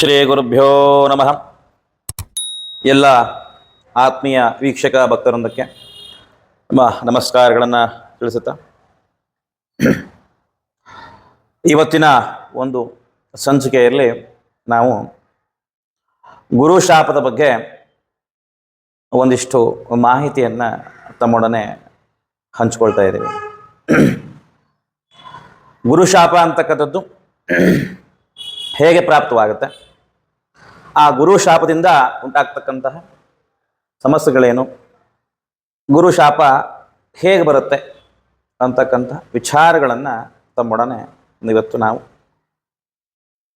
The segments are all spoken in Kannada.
ಶ್ರೀ ಗುರುಭ್ಯೋ ನಮಃ. ಎಲ್ಲ ಆತ್ಮೀಯ ವೀಕ್ಷಕ ಭಕ್ತರೊಂದಕ್ಕೆ ನಮ್ಮ ನಮಸ್ಕಾರಗಳನ್ನು ತಿಳಿಸುತ್ತಾ. ಇವತ್ತಿನ ಒಂದು ಸಂಚಿಕೆಯಲ್ಲಿ ನಾವು ಗುರು ಶಾಪದ ಬಗ್ಗೆ ಒಂದಿಷ್ಟು ಮಾಹಿತಿಯನ್ನು ತಮ್ಮೊಡನೆ ಹಂಚ್ಕೊಳ್ತಾ ಇದ್ದೀವಿ. ಗುರುಶಾಪ ಅಂತಕ್ಕಂಥದ್ದು ಹೇಗೆ ಪ್ರಾಪ್ತವಾಗುತ್ತೆ? ಆ ಗುರು ಶಾಪದಿಂದ ಉಂಟಾಗ್ತಕ್ಕಂತಹ ಸಮಸ್ಯೆಗಳೇನು? ಗುರು ಶಾಪ ಹೇಗೆ ಬರುತ್ತೆ ಅಂತಕ್ಕಂಥ ವಿಚಾರಗಳನ್ನು ತಮ್ಮೊಡನೆ ಇವತ್ತು ನಾವು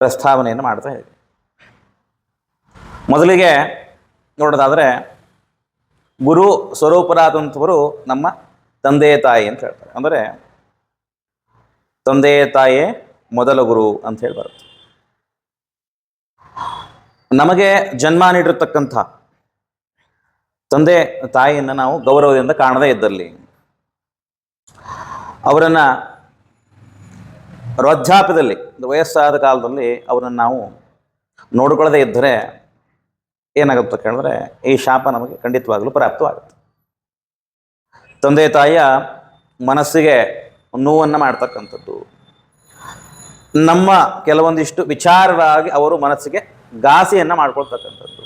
ಪ್ರಸ್ತಾವನೆಯನ್ನು ಮಾಡ್ತಾ ಇದ್ದೀವಿ. ಮೊದಲಿಗೆ ನೋಡೋದಾದರೆ ಗುರು ಸ್ವರೂಪರಾದಂಥವರು ನಮ್ಮ ತಂದೆ ತಾಯಿ ಅಂತ ಹೇಳ್ತಾರೆ. ಅಂದರೆ ತಂದೆ ತಾಯೇ ಮೊದಲ ಗುರು ಅಂತ ಹೇಳಿ ಬರುತ್ತೆ. ನಮಗೆ ಜನ್ಮ ನೀಡಿರ್ತಕ್ಕಂಥ ತಂದೆ, ತಾಯಿಯನ್ನು ನಾವು ಗೌರವದಿಂದ ಕಾಣದೇ ಇದ್ದಲ್ಲಿ. ಅವರನ್ನ ವೃದ್ಧಾಪ್ಯದಲ್ಲಿ ವಯಸ್ಸಾದ ಕಾಲದಲ್ಲಿ ಅವರನ್ನು ನಾವು ನೋಡ್ಕೊಳ್ಳದೇ ಇದ್ದರೆ ಏನಾಗುತ್ತೆ ಕೇಳಿದ್ರೆ ಈ ಶಾಪ ನಮಗೆ ಖಂಡಿತವಾಗಲೂ ಪ್ರಾಪ್ತವಾಗುತ್ತೆ. ತಂದೆ, ತಾಯಿಯ ಮನಸ್ಸಿಗೆ ನೋವನ್ನು ಮಾಡ್ತಕ್ಕಂಥದ್ದು. ನಮ್ಮ ಕೆಲವೊಂದಿಷ್ಟು ವಿಚಾರವಾಗಿ ಅವರು ಮನಸ್ಸಿಗೆ ಘಾಸಿಯನ್ನು ಮಾಡ್ಕೊಳ್ತಕ್ಕಂಥದ್ದು.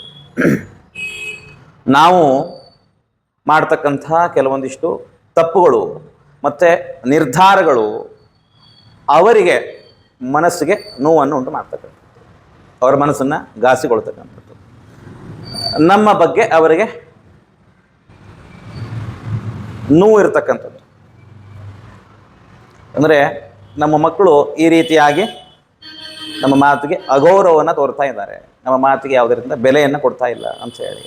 ನಾವು ಮಾಡ್ತಕ್ಕಂಥ ಕೆಲವೊಂದಿಷ್ಟು ತಪ್ಪುಗಳು ಮತ್ತು ನಿರ್ಧಾರಗಳು ಅವರಿಗೆ ಮನಸ್ಸಿಗೆ ನೋವನ್ನು ಉಂಟು ಮಾಡ್ತಕ್ಕಂಥದ್ದು. ಅವರ ಮನಸ್ಸನ್ನು ಘಾಸಿಗೊಳ್ತಕ್ಕಂಥದ್ದು. ನಮ್ಮ ಬಗ್ಗೆ ಅವರಿಗೆ ನೋವು ಇರತಕ್ಕಂಥದ್ದು ಅಂದರೆ ನಮ್ಮ ಮಕ್ಕಳು ಈ ರೀತಿಯಾಗಿ ನಮ್ಮ ಮಾತಿಗೆ ಅಗೌರವವನ್ನು ತೋರ್ತಾ ಇದ್ದಾರೆ. ನಮ್ಮ ಮಾತಿಗೆ ಯಾವುದರಿಂದ ರೀತಿಯಿಂದ ಬೆಲೆಯನ್ನು ಕೊಡ್ತಾ ಇಲ್ಲ ಅಂತ ಹೇಳಿ.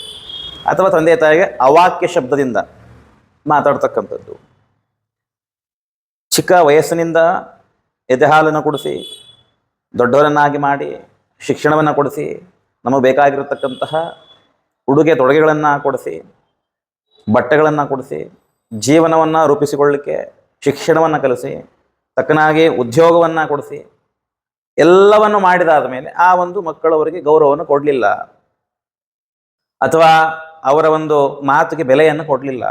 ಅಥವಾ ತಂದೆ ತಾಯಿಗೆ ಅವಾಕ್ಯ ಶಬ್ದದಿಂದ ಮಾತಾಡ್ತಕ್ಕಂಥದ್ದು. ಚಿಕ್ಕ ವಯಸ್ಸಿನಿಂದ ಎದೆ ಹಾಲನ್ನು ಕೊಡಿಸಿ, ದೊಡ್ಡವರನ್ನಾಗಿ ಮಾಡಿ, ಶಿಕ್ಷಣವನ್ನು ಕೊಡಿಸಿ, ನಮಗೆ ಬೇಕಾಗಿರತಕ್ಕಂತಹ ಉಡುಗೆ ತೊಡುಗೆಗಳನ್ನು ಕೊಡಿಸಿ, ಬಟ್ಟೆಗಳನ್ನು ಕೊಡಿಸಿ, ಜೀವನವನ್ನು ರೂಪಿಸಿಕೊಳ್ಳಲಿಕ್ಕೆ ಶಿಕ್ಷಣವನ್ನು ಕಲಿಸಿ, ತಕ್ಕನಾಗಿ ಉದ್ಯೋಗವನ್ನು ಕೊಡಿಸಿ ಎಲ್ಲವನ್ನು ಮಾಡಿದಾದ ಮೇಲೆ ಆ ಒಂದು ಮಕ್ಕಳವರಿಗೆ ಗೌರವವನ್ನು ಕೊಡಲಿಲ್ಲ. ಅಥವಾ ಅವರ ಒಂದು ಮಾತಿಗೆ ಬೆಲೆಯನ್ನು ಕೊಡಲಿಲ್ಲ.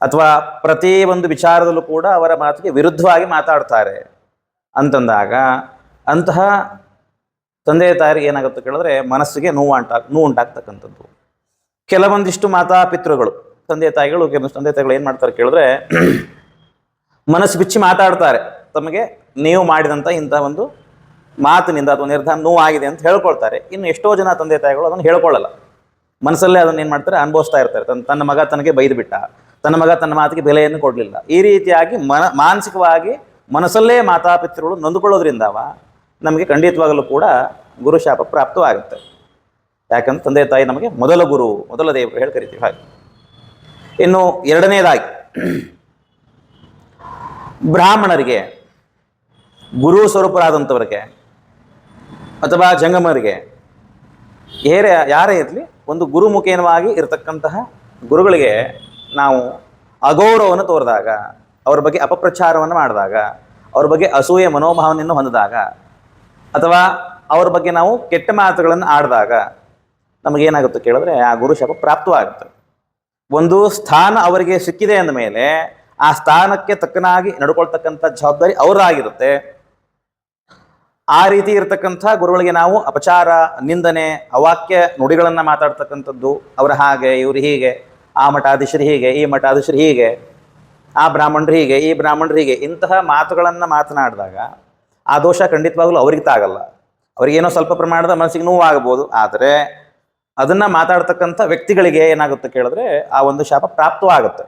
ಅಥವಾ ಪ್ರತಿ ಒಂದು ವಿಚಾರದಲ್ಲೂ ಕೂಡ ಅವರ ಮಾತಿಗೆ ವಿರುದ್ಧವಾಗಿ ಮಾತಾಡ್ತಾರೆ. ಅಂತಂದಾಗ ಅಂತಹ ತಂದೆ ತಾಯಿ ಏನಾಗುತ್ತೆ ಕೇಳಿದ್ರೆ ಮನಸ್ಸಿಗೆ ನೋವು ಅಂಟಾ, ನೋವು ಉಂಟಾಗ್ತಕ್ಕಂಥದ್ದು. ಕೆಲವೊಂದಿಷ್ಟು ಮಾತಾಪಿತೃಗಳು ತಂದೆ ತಾಯಿಗಳು, ಕೆಲವೊಂದಿಷ್ಟು ತಂದೆ ತಾಯಿಗಳು ಏನು ಮಾಡ್ತಾರೆ ಕೇಳಿದ್ರೆ ಮನಸ್ಸು ಬಿಚ್ಚಿ ಮಾತಾಡ್ತಾರೆ. ತಮಗೆ ನೀವು ಮಾಡಿದಂಥ ಇಂಥ ಒಂದು ಮಾತಿನಿಂದ ಅಥವಾ ನಿರ್ಧಾರ ನೋವಾಗಿದೆ ಅಂತ ಹೇಳ್ಕೊಳ್ತಾರೆ. ಇನ್ನು ಎಷ್ಟೋ ಜನ ತಂದೆ ತಾಯಿಗಳು ಅದನ್ನು ಹೇಳ್ಕೊಳ್ಳಲ್ಲ ಮನಸ್ಸಲ್ಲೇ ಅದನ್ನು ಏನು ಮಾಡ್ತಾರೆ? ಅನುಭವಿಸ್ತಾ ಇರ್ತಾರೆ. ತನ್ನ ತನ್ನ ಮಗ ತನಗೆ ಬೈದು ಬಿಟ್ಟ ತನ್ನ ಮಗ ತನ್ನ ಮಾತಿಗೆ ಬೆಲೆಯನ್ನು ಕೊಡಲಿಲ್ಲ. ಈ ರೀತಿಯಾಗಿ ಮನ, ಮಾನಸಿಕವಾಗಿ ಮನಸ್ಸಲ್ಲೇ ಮಾತಾಪಿತೃಗಳು ನೊಂದುಕೊಳ್ಳೋದ್ರಿಂದವ ನಮಗೆ ಖಂಡಿತವಾಗಲೂ ಕೂಡ ಗುರುಶಾಪ ಪ್ರಾಪ್ತವಾಗುತ್ತೆ. ಯಾಕಂದ್ರೆ ತಂದೆ ತಾಯಿ ನಮಗೆ ಮೊದಲ ಗುರು, ಮೊದಲ ದೇವರು ಹೇಳಿ ಕರಿತೀವಿ ಹಾಗೆ. ಇನ್ನು ಎರಡನೇದಾಗಿ, ಬ್ರಾಹ್ಮಣರಿಗೆ ಗುರು ಸ್ವರೂಪರಾದಂಥವರಿಗೆ ಅಥವಾ ಜಂಗಮರಿಗೆ. ಏರೇ, ಯಾರೇ ಇರಲಿ, ಒಂದು ಗುರುಮುಖೇನವಾಗಿ ಇರತಕ್ಕಂತಹ ಗುರುಗಳಿಗೆ ನಾವು ಅಗೌರವವನ್ನು ತೋರಿದಾಗ, ಅವ್ರ ಬಗ್ಗೆ ಅಪಪ್ರಚಾರವನ್ನು ಮಾಡಿದಾಗ, ಅವ್ರ ಬಗ್ಗೆ ಅಸೂಯೆ ಮನೋಭಾವನೆಯನ್ನು ಹೊಂದಿದಾಗ, ಅಥವಾ ಅವ್ರ ಬಗ್ಗೆ ನಾವು ಕೆಟ್ಟ ಮಾತುಗಳನ್ನು ಆಡಿದಾಗ, ನಮಗೇನಾಗುತ್ತೆ ಕೇಳಿದ್ರೆ, ಆ ಗುರು ಶಪ ಪ್ರಾಪ್ತವಾಗುತ್ತೆ. ಒಂದು ಸ್ಥಾನ ಅವರಿಗೆ ಸಿಕ್ಕಿದೆ ಅಂದ ಮೇಲೆ, ಆ ಸ್ಥಾನಕ್ಕೆ ತಕ್ಕನಾಗಿ ನಡ್ಕೊಳ್ತಕ್ಕಂಥ ಜವಾಬ್ದಾರಿ ಅವರಾಗಿರುತ್ತೆ ಆ ರೀತಿ ಇರತಕ್ಕಂಥ ಗುರುಗಳಿಗೆ ನಾವು ಅಪಚಾರ, ನಿಂದನೆ, ಅವಾಕ್ಯ ನುಡಿಗಳನ್ನು ಮಾತಾಡ್ತಕ್ಕಂಥದ್ದು ಅವರ ಹಾಗೆ, ಇವರು ಹೀಗೆ, ಆ ಮಠಾಧೀಶರು ಹೀಗೆ, ಈ ಮಠಾಧೀಶರು ಹೀಗೆ, ಆ ಬ್ರಾಹ್ಮಣರು ಹೀಗೆ, ಈ ಬ್ರಾಹ್ಮಣರು ಹೀಗೆ ಇಂತಹ ಮಾತುಗಳನ್ನು ಮಾತನಾಡಿದಾಗ ಆ ದೋಷ ಖಂಡಿತವಾಗಲೂ ಅವ್ರಿಗೆ ತಾಗಲ್ಲ. ಅವ್ರಿಗೇನೋ ಸ್ವಲ್ಪ ಪ್ರಮಾಣದ ಮನಸ್ಸಿಗೆ ನೋವಾಗಬಹುದು, ಆದರೆ ಅದನ್ನು ಮಾತಾಡ್ತಕ್ಕಂಥ ವ್ಯಕ್ತಿಗಳಿಗೆ ಏನಾಗುತ್ತೆ ಕೇಳಿದ್ರೆ ಆ ಒಂದು ಶಾಪ ಪ್ರಾಪ್ತವಾಗುತ್ತೆ.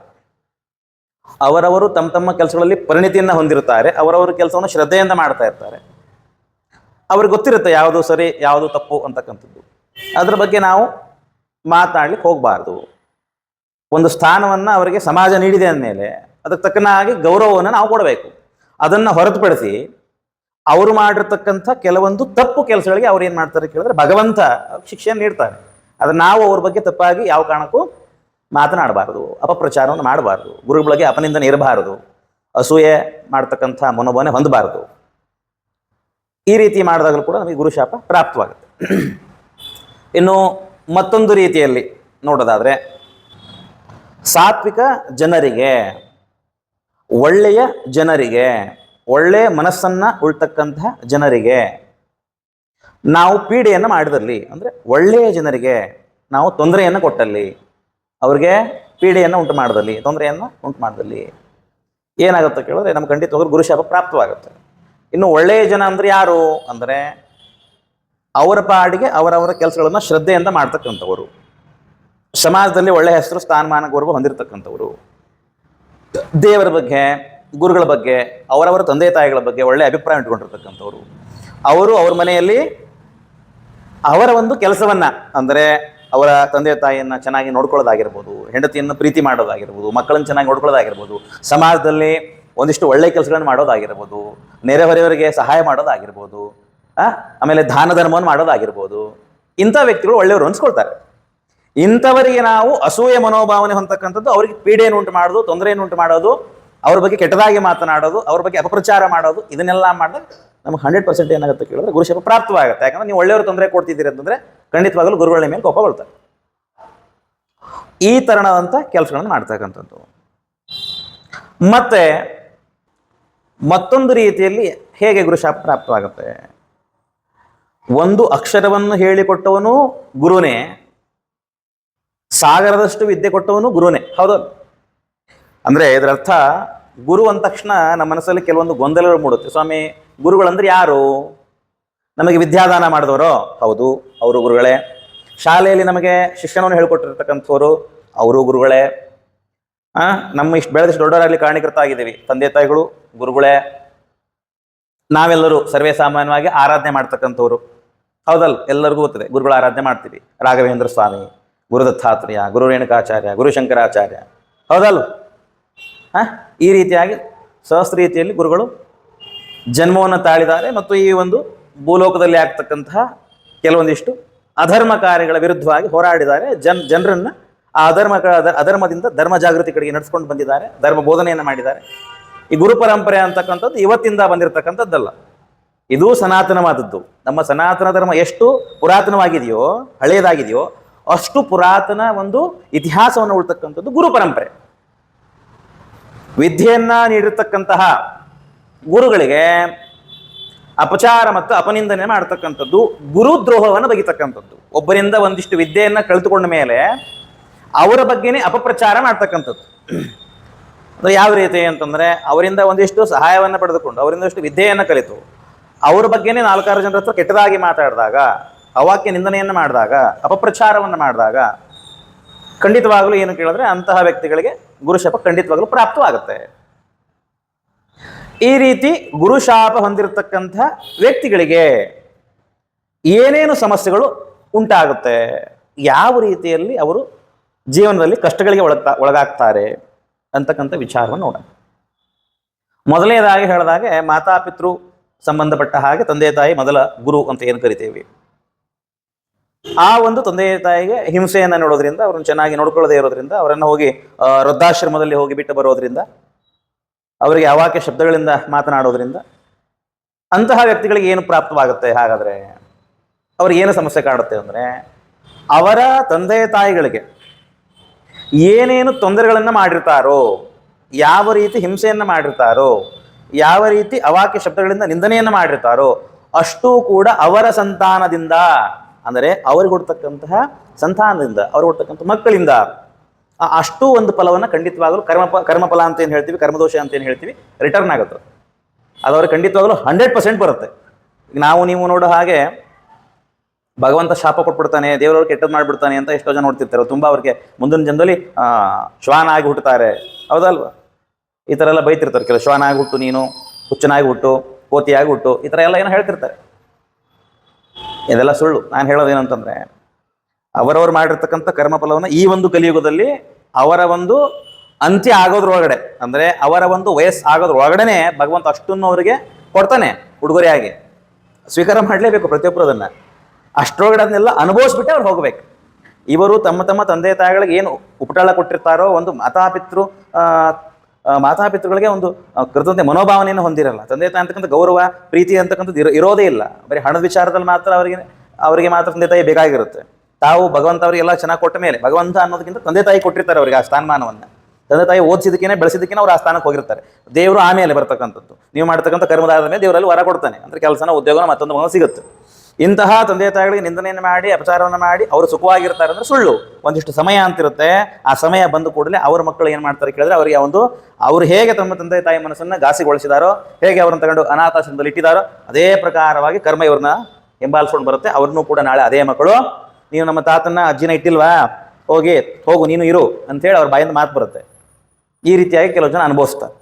ಅವರವರು ತಮ್ಮ ತಮ್ಮ ಕೆಲಸಗಳಲ್ಲಿ ಪರಿಣಿತಿಯನ್ನು ಹೊಂದಿರುತ್ತಾರೆ, ಅವರವರ ಕೆಲಸವನ್ನು ಶ್ರದ್ಧೆಯಿಂದ ಮಾಡ್ತಾ ಇರ್ತಾರೆ. ಅವ್ರಿಗೆ ಗೊತ್ತಿರುತ್ತೆ ಯಾವುದು ಸರಿ, ಯಾವುದು ತಪ್ಪು ಅಂತಕ್ಕಂಥದ್ದು. ಅದ್ರ ಬಗ್ಗೆ ನಾವು ಮಾತನಾಡ್ಲಿಕ್ಕೆ ಹೋಗಬಾರ್ದು. ಒಂದು ಸ್ಥಾನವನ್ನು ಅವರಿಗೆ ಸಮಾಜ ನೀಡಿದೆ ಅಂದಮೇಲೆ ಅದಕ್ಕೆ ತಕ್ಕನಾಗಿ ಗೌರವವನ್ನು ನಾವು ಕೊಡಬೇಕು. ಅದನ್ನು ಹೊರತುಪಡಿಸಿ ಅವರು ಮಾಡಿರ್ತಕ್ಕಂಥ ಕೆಲವೊಂದು ತಪ್ಪು ಕೆಲಸಗಳಿಗೆ ಅವ್ರು ಏನು ಮಾಡ್ತಾರೆ ಕೇಳಿದ್ರೆ ಭಗವಂತ ಶಿಕ್ಷೆಯನ್ನು ನೀಡ್ತಾರೆ. ಆದರೆ ನಾವು ಅವ್ರ ಬಗ್ಗೆ ತಪ್ಪಾಗಿ ಯಾವ ಕಾರಣಕ್ಕೂ ಮಾತನಾಡಬಾರ್ದು, ಅಪಪ್ರಚಾರವನ್ನು ಮಾಡಬಾರ್ದು ಗುರುಗಳಿಗೆ ಅಪನಿಂದನೆ ಇರಬಾರದು, ಅಸೂಯೆ ಮಾಡ್ತಕ್ಕಂಥ ಮನೋಭಾವನೆ ಹೊಂದಬಾರದು. ಈ ರೀತಿ ಮಾಡಿದಾಗಲೂ ಕೂಡ ನಮಗೆ ಗುರುಶಾಪ ಪ್ರಾಪ್ತವಾಗುತ್ತೆ. ಇನ್ನು ಮತ್ತೊಂದು ರೀತಿಯಲ್ಲಿ ನೋಡೋದಾದ್ರೆ ಸಾತ್ವಿಕ ಜನರಿಗೆ, ಒಳ್ಳೆಯ ಜನರಿಗೆ ಒಳ್ಳೆಯ ಮನಸ್ಸನ್ನ ಉಳ್ತಕ್ಕಂತಹ ಜನರಿಗೆ ನಾವು ಪೀಡೆಯನ್ನು ಮಾಡಿದಲ್ಲಿ, ಅಂದರೆ ಒಳ್ಳೆಯ ಜನರಿಗೆ ನಾವು ತೊಂದರೆಯನ್ನು ಕೊಟ್ಟಲ್ಲಿ, ಅವ್ರಿಗೆ ಪೀಡೆಯನ್ನು ಉಂಟು ಮಾಡಿದಲ್ಲಿ, ತೊಂದರೆಯನ್ನು ಉಂಟು ಮಾಡಿದಲ್ಲಿ ಏನಾಗುತ್ತೆ ಕೇಳಿದ್ರೆ ನಮ್ಮ ಖಂಡಿತವಾಗ್ಲೂ ಗುರುಶಾಪ ಪ್ರಾಪ್ತವಾಗುತ್ತೆ. ಇನ್ನು ಒಳ್ಳೆಯ ಜನ ಅಂದ್ರೆ ಯಾರು? ಅಂದರೆ ಅವರ ಪಾಡಿಗೆ ಅವರವರ ಕೆಲಸಗಳನ್ನು ಶ್ರದ್ಧೆಯಿಂದ ಮಾಡ್ತಕ್ಕಂಥವರು. ಸಮಾಜದಲ್ಲಿ ಒಳ್ಳೆಯ ಹೆಸರು, ಸ್ಥಾನಮಾನ, ಗೌರವ ಹೊಂದಿರತಕ್ಕಂಥವರು. ದೇವರ ಬಗ್ಗೆ, ಗುರುಗಳ ಬಗ್ಗೆ, ಅವರವರ ತಂದೆ ತಾಯಿಗಳ ಬಗ್ಗೆ ಒಳ್ಳೆಯ ಅಭಿಪ್ರಾಯ ಇಟ್ಕೊಂಡಿರ್ತಕ್ಕಂಥವ್ರು ಅವರು ಅವ್ರ ಮನೆಯಲ್ಲಿ ಅವರ ಒಂದು ಕೆಲಸವನ್ನ, ಅಂದರೆ ಅವರ ತಂದೆ ತಾಯಿಯನ್ನ ಚೆನ್ನಾಗಿ ನೋಡ್ಕೊಳ್ಳೋದಾಗಿರ್ಬೋದು, ಹೆಂಡತಿಯನ್ನು ಪ್ರೀತಿ ಮಾಡೋದಾಗಿರ್ಬೋದು, ಮಕ್ಕಳನ್ನು ಚೆನ್ನಾಗಿ ನೋಡ್ಕೊಳ್ಳೋದಾಗಿರ್ಬೋದು, ಸಮಾಜದಲ್ಲಿ ಒಂದಿಷ್ಟು ಒಳ್ಳೆಯ ಕೆಲಸಗಳನ್ನು ಮಾಡೋದಾಗಿರ್ಬೋದು ನೆರೆಹೊರೆಯವರಿಗೆ ಸಹಾಯ ಮಾಡೋದಾಗಿರ್ಬೋದು? ಆಮೇಲೆ ದಾನ ಧರ್ಮವನ್ನು ಮಾಡೋದಾಗಿರ್ಬೋದು, ಇಂಥ ವ್ಯಕ್ತಿಗಳು ಒಳ್ಳೆಯವರು ಅನ್ಸ್ಕೊಳ್ತಾರೆ. ಇಂಥವರಿಗೆ ನಾವು ಅಸೂಯೆ ಮನೋಭಾವನೆ ಹೊಂದತಕ್ಕಂಥದ್ದು ಅವರಿಗೆ ಪೀಡೆಯನ್ನು ಉಂಟು ಮಾಡೋದು, ತೊಂದರೆಯನ್ನು ಉಂಟು ಮಾಡೋದು, ಅವ್ರ ಬಗ್ಗೆ ಕೆಟ್ಟದಾಗಿ ಮಾತನಾಡೋದು, ಅವ್ರ ಬಗ್ಗೆ ಅಪಪ್ರಚಾರ ಮಾಡೋದು, ಇದನ್ನೆಲ್ಲ ಮಾಡಿದ್ರೆ ನಮ್ಗೆ ಹಂಡ್ರೆಡ್ ಪರ್ಸೆಂಟ್ ಏನಾಗುತ್ತೆ ಕೇಳಿದ್ರೆ ಗುರುಶಪ ಪ್ರಾಪ್ತವಾಗುತ್ತೆ ಯಾಕಂದ್ರೆ ನೀವು ಒಳ್ಳೆಯವರು ತೊಂದರೆ ಕೊಡ್ತಿದ್ದೀರಿ ಅಂತಂದ್ರೆ ಖಂಡಿತವಾಗಲೂ ಗುರುಗಳ ಮೇಲೆ ಕೋಪಗೊಳ್ತಾರೆ ಈ ತರನಾದಂಥ ಕೆಲಸಗಳನ್ನು ಮಾಡ್ತಕ್ಕಂಥದ್ದು. ಮತ್ತೆ ಮತ್ತೊಂದು ರೀತಿಯಲ್ಲಿ ಹೇಗೆ ಗುರುಶಾಪ ಪ್ರಾಪ್ತವಾಗುತ್ತೆ? ಒಂದು ಅಕ್ಷರವನ್ನು ಹೇಳಿಕೊಟ್ಟವನು ಗುರುನೇ, ಸಾಗರದಷ್ಟು ವಿದ್ಯೆ ಕೊಟ್ಟವನು ಗುರುನೇ. ಹೌದು. ಅಂದ್ರೆ ಇದರ ಅರ್ಥ ಗುರು ಅಂದ ತಕ್ಷಣ ನಮ್ಮ ಮನಸ್ಸಲ್ಲಿ ಕೆಲವೊಂದು ಗೊಂದಲಗಳು ಮೂಡುತ್ತೆ. ಸ್ವಾಮಿ, ಗುರುಗಳಂದ್ರೆ ಯಾರು? ನಮಗೆ ವಿದ್ಯಾದಾನ ಮಾಡಿದವರು? ಹೌದು, ಅವರು ಗುರುಗಳೇ. ಶಾಲೆಯಲ್ಲಿ ನಮಗೆ ಶಿಕ್ಷಣವನ್ನು ಹೇಳಿಕೊಟ್ಟಿರ್ತಕ್ಕಂಥವ್ರು, ಅವರು ಗುರುಗಳೇ. ಆ, ನಮ್ಮ ಇಷ್ಟು ಬೆಳೆದಷ್ಟು ದೊಡ್ಡವರಾಗಲಿ ಕಾರಣೀಕೃತ ಆಗಿದ್ದೀವಿ ತಂದೆ ತಾಯಿಗಳು, ಗುರುಗಳೇ, ನಾವೆಲ್ಲರೂ ಸರ್ವೇ ಸಾಮಾನ್ಯವಾಗಿ ಆರಾಧನೆ ಮಾಡ್ತಕ್ಕಂಥವ್ರು. ಹೌದಲ್ ಎಲ್ಲರಿಗೂ ಗೊತ್ತಿದೆ, ಗುರುಗಳ ಆರಾಧನೆ ಮಾಡ್ತೀವಿ. ರಾಘವೇಂದ್ರ ಸ್ವಾಮಿ ಗುರುದತ್ತಾತ್ರೇಯ ಗುರು ರೇಣುಕಾಚಾರ್ಯ ಗುರುಶಂಕರಾಚಾರ್ಯ ಹೌದಲ್ ಆ? ಈ ರೀತಿಯಾಗಿ ಸಹಸ್ರ ರೀತಿಯಲ್ಲಿ ಗುರುಗಳು ಜನ್ಮವನ್ನು ತಾಳಿದ್ದಾರೆ ಮತ್ತು ಈ ಒಂದು ಭೂಲೋಕದಲ್ಲಿ ಆಗ್ತಕ್ಕಂತಹ ಕೆಲವೊಂದಿಷ್ಟು ಅಧರ್ಮ ಕಾರ್ಯಗಳ ವಿರುದ್ಧವಾಗಿ ಹೋರಾಡಿದ್ದಾರೆ. ಜನ್, ಜನರನ್ನ ಆ ಅಧರ್ಮ ಅಧರ್ಮದಿಂದ ಧರ್ಮ ಜಾಗೃತಿ ಕಡೆಗೆ ನಡೆಸ್ಕೊಂಡು ಬಂದಿದ್ದಾರೆ, ಧರ್ಮ ಬೋಧನೆಯನ್ನು ಮಾಡಿದ್ದಾರೆ. ಈ ಗುರು ಪರಂಪರೆ ಅಂತಕ್ಕಂಥದ್ದು ಇವತ್ತಿಂದ ಬಂದಿರತಕ್ಕಂಥದ್ದಲ್ಲ. ಇದು ಸನಾತನವಾದದ್ದು. ನಮ್ಮ ಸನಾತನ ಧರ್ಮ ಎಷ್ಟು ಪುರಾತನವಾಗಿದೆಯೋ ಹಳೆಯದಾಗಿದೆಯೋ ಅಷ್ಟು ಪುರಾತನ ಒಂದು ಇತಿಹಾಸವನ್ನು ಉಳ್ತಕ್ಕಂಥದ್ದು ಗುರು ಪರಂಪರೆ. ವಿದ್ಯೆಯನ್ನ ನೀಡಿರ್ತಕ್ಕಂತಹ ಗುರುಗಳಿಗೆ ಅಪಚಾರ ಮತ್ತು ಅಪನಿಂದನೆ ಮಾಡ್ತಕ್ಕಂಥದ್ದು ಗುರುದ್ರೋಹವನ್ನು ಬಗೆತಕ್ಕಂಥದ್ದು. ಒಬ್ಬರಿಂದ ಒಂದಿಷ್ಟು ವಿದ್ಯೆಯನ್ನ ಕಳೆದುಕೊಂಡ ಮೇಲೆ ಅವರ ಬಗ್ಗೆನೇ ಅಪಪ್ರಚಾರ ಮಾಡ್ತಕ್ಕಂಥದ್ದು. ಅಂದರೆ ಯಾವ ರೀತಿ ಅಂತಂದ್ರೆ, ಅವರಿಂದ ಒಂದಿಷ್ಟು ಸಹಾಯವನ್ನು ಪಡೆದುಕೊಂಡು, ಅವರಿಂದ ಒಂದಿಷ್ಟು ವಿದ್ಯೆಯನ್ನು ಕಲಿತು, ಅವರ ಬಗ್ಗೆನೇ ನಾಲ್ಕಾರು ಜನರ ಹತ್ರ ಕೆಟ್ಟದಾಗಿ ಮಾತಾಡಿದಾಗ, ಅವಾಕ್ಯ ನಿಂದನೆಯನ್ನು ಮಾಡಿದಾಗ, ಅಪಪ್ರಚಾರವನ್ನು ಮಾಡಿದಾಗ, ಖಂಡಿತವಾಗಲೂ ಏನು ಕೇಳಿದ್ರೆ ಅಂತಹ ವ್ಯಕ್ತಿಗಳಿಗೆ ಗುರುಶಾಪ ಖಂಡಿತವಾಗಲೂ ಪ್ರಾಪ್ತವಾಗುತ್ತೆ. ಈ ರೀತಿ ಗುರುಶಾಪ ಹೊಂದಿರತಕ್ಕಂಥ ವ್ಯಕ್ತಿಗಳಿಗೆ ಏನೇನು ಸಮಸ್ಯೆಗಳು ಉಂಟಾಗುತ್ತೆ, ಯಾವ ರೀತಿಯಲ್ಲಿ ಅವರು ಜೀವನದಲ್ಲಿ ಕಷ್ಟಗಳಿಗೆ ಒಳಗ್ತಾ, ಒಳಗಾಗ್ತಾರೆ ಅಂತಕ್ಕಂಥ ವಿಚಾರವನ್ನು ನೋಡೋಣ. ಮೊದಲನೇದಾಗಿ ಹೇಳಿದಾಗೆ ಮಾತಾಪಿತೃ ಸಂಬಂಧಪಟ್ಟ ಹಾಗೆ ತಂದೆ ತಾಯಿ ಮೊದಲ ಗುರು ಅಂತ ಏನು ಕರಿತೇವೆ. ಆ ಒಂದು ತಂದೆ ತಾಯಿಗೆ ಹಿಂಸೆಯನ್ನು ನೋಡೋದ್ರಿಂದ, ಅವ್ರನ್ನ ಚೆನ್ನಾಗಿ ನೋಡ್ಕೊಳ್ಳದೆ ಇರೋದ್ರಿಂದ, ಅವರನ್ನು ಹೋಗಿ ವೃದ್ಧಾಶ್ರಮದಲ್ಲಿ ಹೋಗಿ ಬಿಟ್ಟು ಬರೋದ್ರಿಂದ, ಅವರಿಗೆ ಅವಾಕ್ಯ ಶಬ್ದಗಳಿಂದ ಮಾತನಾಡೋದ್ರಿಂದ, ಅಂತಹ ವ್ಯಕ್ತಿಗಳಿಗೆ ಏನು ಪ್ರಾಪ್ತವಾಗುತ್ತೆ? ಹಾಗಾದ್ರೆ, ಅವ್ರಿಗೆ ಏನು ಸಮಸ್ಯೆ ಕಾಡುತ್ತೆ ಅಂದರೆ, ಅವರ ತಂದೆ ತಾಯಿಗಳಿಗೆ ಏನೇನು ತೊಂದರೆಗಳನ್ನು ಮಾಡಿರ್ತಾರೋ, ಯಾವ ರೀತಿ ಹಿಂಸೆಯನ್ನು ಮಾಡಿರ್ತಾರೋ, ಯಾವ ರೀತಿ ಅವಾಕ್ಯ ಶಬ್ದಗಳಿಂದ ನಿಂದನೆಯನ್ನು ಮಾಡಿರ್ತಾರೋ, ಅಷ್ಟೂ ಕೂಡ ಅವರ ಸಂತಾನದಿಂದ, ಅಂದರೆ ಅವ್ರಿಗೆ ಹುಡ್ತಕ್ಕಂತಹ ಸಂತಾನದಿಂದ, ಅವ್ರಿಗೆ ಹುಡ್ತಕ್ಕಂಥ ಮಕ್ಕಳಿಂದ ಅಷ್ಟು ಒಂದು ಫಲವನ್ನು ಖಂಡಿತವಾಗಲೂ ಕರ್ಮ ಕರ್ಮಫಲ ಅಂತ ಏನು ಹೇಳ್ತೀವಿ, ಕರ್ಮದೋಷ ಅಂತ ಏನು ಹೇಳ್ತೀವಿ ರಿಟರ್ನ್ ಆಗುತ್ತೆ. ಅದು ಅವ್ರಿಗೆ ಖಂಡಿತವಾಗಲೂ ಹಂಡ್ರೆಡ್ ಪರ್ಸೆಂಟ್ ಬರುತ್ತೆ. ನಾವು ನೀವು ನೋಡೋ ಹಾಗೆ ಭಗವಂತ ಶಾಪ ಕೊಟ್ಬಿಡ್ತಾನೆ, ದೇವರವ್ರು ಕೆಟ್ಟದ್ದು ಮಾಡಿಬಿಡ್ತಾನೆ ಅಂತ ಎಷ್ಟೋ ಜನ ನೋಡ್ತಿರ್ತಾರೆ. ತುಂಬ ಅವ್ರಿಗೆ ಮುಂದಿನ ಜನದಲ್ಲಿ ಶ್ವಾನ ಆಗಿ ಹುಟ್ಟುತ್ತಾರೆ ಹೌದಲ್ವಾ? ಈ ಥರ ಎಲ್ಲ ಬೈತಿರ್ತಾರೆ. ಕೆಲವು ಶ್ವಾನ ಆಗಿ ಹುಟ್ಟು, ನೀನು ಹುಚ್ಚನಾಗಿ ಹುಟ್ಟು, ಕೋತಿಯಾಗಿ ಹುಟ್ಟು, ಈ ಥರ ಎಲ್ಲ ಏನೋ ಹೇಳ್ತಿರ್ತಾರೆ. ಇದೆಲ್ಲ ಸುಳ್ಳು. ನಾನು ಹೇಳೋದೇನಂತಂದ್ರೆ, ಅವರವರು ಮಾಡಿರ್ತಕ್ಕಂಥ ಕರ್ಮಫಲವನ್ನು ಈ ಒಂದು ಕಲಿಯುಗದಲ್ಲಿ ಅವರ ಒಂದು ಅಂತ್ಯ ಆಗೋದ್ರೊಳಗಡೆ, ಅಂದ್ರೆ ಅವರ ಒಂದು ವಯಸ್ಸು ಆಗೋದ್ರೊಳಗಡೆ ಭಗವಂತ ಅಷ್ಟನ್ನು ಅವರಿಗೆ ಕೊಡ್ತಾನೆ, ಉಡುಗೊರೆಯಾಗಿ. ಸ್ವೀಕಾರ ಮಾಡಲೇಬೇಕು ಪ್ರತಿಯೊಬ್ಬರು ಅದನ್ನ. ಅಷ್ಟರೊಳಗಡೆ ಅದನ್ನೆಲ್ಲ ಅನುಭವಿಸ್ಬಿಟ್ಟೆ ಅವ್ರು ಹೋಗ್ಬೇಕು. ಇವರು ತಮ್ಮ ತಮ್ಮ ತಂದೆ ತಾಯಿಗಳಿಗೆ ಏನು ಉಪಟಾಳ ಕೊಟ್ಟಿರ್ತಾರೋ ಒಂದು ಮಾತಾಪಿತೃ ಮಾತಾಪಿತೃಗಳಿಗೆ ಒಂದು ಕೃತಜ್ಞತೆ, ಮನೋಭಾವನೆಯನ್ನು ಹೊಂದಿರಲ್ಲ. ತಂದೆ ತಾಯಿ ಅಂತಕ್ಕಂಥ ಗೌರವ, ಪ್ರೀತಿ ಅಂತಕ್ಕಂಥದ್ದು ಇರೋ, ಇರೋದೇ ಇಲ್ಲ. ಬರೀ ಹಣದ ವಿಚಾರದಲ್ಲಿ ಮಾತ್ರ ಅವರಿಗೆ ಅವರಿಗೆ ಮಾತ್ರ ತಂದೆ ತಾಯಿ ಬೇಕಾಗಿರುತ್ತೆ. ತಾವು ಭಗವಂತ ಅವರಿಗೆಲ್ಲ ಚೆನ್ನಾಗಿ ಕೊಟ್ಟ ಮೇಲೆ, ಭಗವಂತ ಅನ್ನೋದಕ್ಕಿಂತ ತಂದೆ ತಾಯಿ ಕೊಟ್ಟಿರ್ತಾರೆ ಅವರಿಗೆ ಆ ಸ್ಥಾನಮಾನವನ್ನು. ತಂದೆ ತಾಯಿ ಓದಿಸಿದಕ್ಕೇನೆ ಬೆಳೆಸಿದಕ್ಕೇನೆ ಅವ್ರು ಆ ಸ್ಥಾನಕ್ಕೆ ಹೋಗಿರ್ತಾರೆ. ದೇವರು ಆಮೇಲೆ ಬರ್ತಕ್ಕಂಥದ್ದು. ನೀವು ಮಾಡ್ತಕ್ಕಂಥ ಕರ್ಮದಾದ ಮೇಲೆ ದೇವರಲ್ಲಿ ವರ ಕೊಡ್ತಾನೆ. ಅಂದ್ರೆ ಕೆಲಸನ, ಉದ್ಯೋಗನ ಮತ್ತೊಂದು ಮಗ ಸಿಗುತ್ತೆ. ಇಂತಹ ತಂದೆ ತಾಯಿಗಳಿಗೆ ನಿಂದನೆಯನ್ನು ಮಾಡಿ, ಅಪಚಾರವನ್ನು ಮಾಡಿ ಅವರು ಸುಖವಾಗಿರ್ತಾರೆ ಅಂದ್ರೆ ಸುಳ್ಳು. ಒಂದಿಷ್ಟು ಸಮಯ ಅಂತಿರುತ್ತೆ. ಆ ಸಮಯ ಬಂದ ಕೂಡಲೇ ಅವ್ರ ಮಕ್ಕಳು ಏನು ಮಾಡ್ತಾರೆ ಕೇಳಿದ್ರೆ ಅವರಿಗೆ ಒಂದು, ಅವರು ಹೇಗೆ ತಮ್ಮ ತಂದೆ ತಾಯಿ ಮನಸ್ಸನ್ನು ಘಾಸಿಗೊಳಿಸಿದಾರೋ, ಹೇಗೆ ಅವರನ್ನು ತಗೊಂಡು ಅನಾಥಾಶ್ರಮದಲ್ಲಿ ಇಟ್ಟಿದಾರೋ, ಅದೇ ಪ್ರಕಾರವಾಗಿ ಕರ್ಮ ಇವ್ರನ್ನ ಹಿಂಬಾಲಿಸ್ಕೊಂಡು ಬರುತ್ತೆ. ಅವ್ರನ್ನೂ ಕೂಡ ನಾಳೆ ಅದೇ ಮಕ್ಕಳು. ನೀವು ನಮ್ಮ ತಾತನ ಅಜ್ಜಿನ ಇಟ್ಟಿಲ್ವಾ? ಹೋಗಿ, ಹೋಗು, ನೀನು ಇರು ಅಂತೇಳಿ ಅವ್ರ ಬಾಯಿಂದ ಮಾತು ಬರುತ್ತೆ. ಈ ರೀತಿಯಾಗಿ ಕೆಲವು ಜನ ಅನುಭವಿಸ್ತಾರೆ.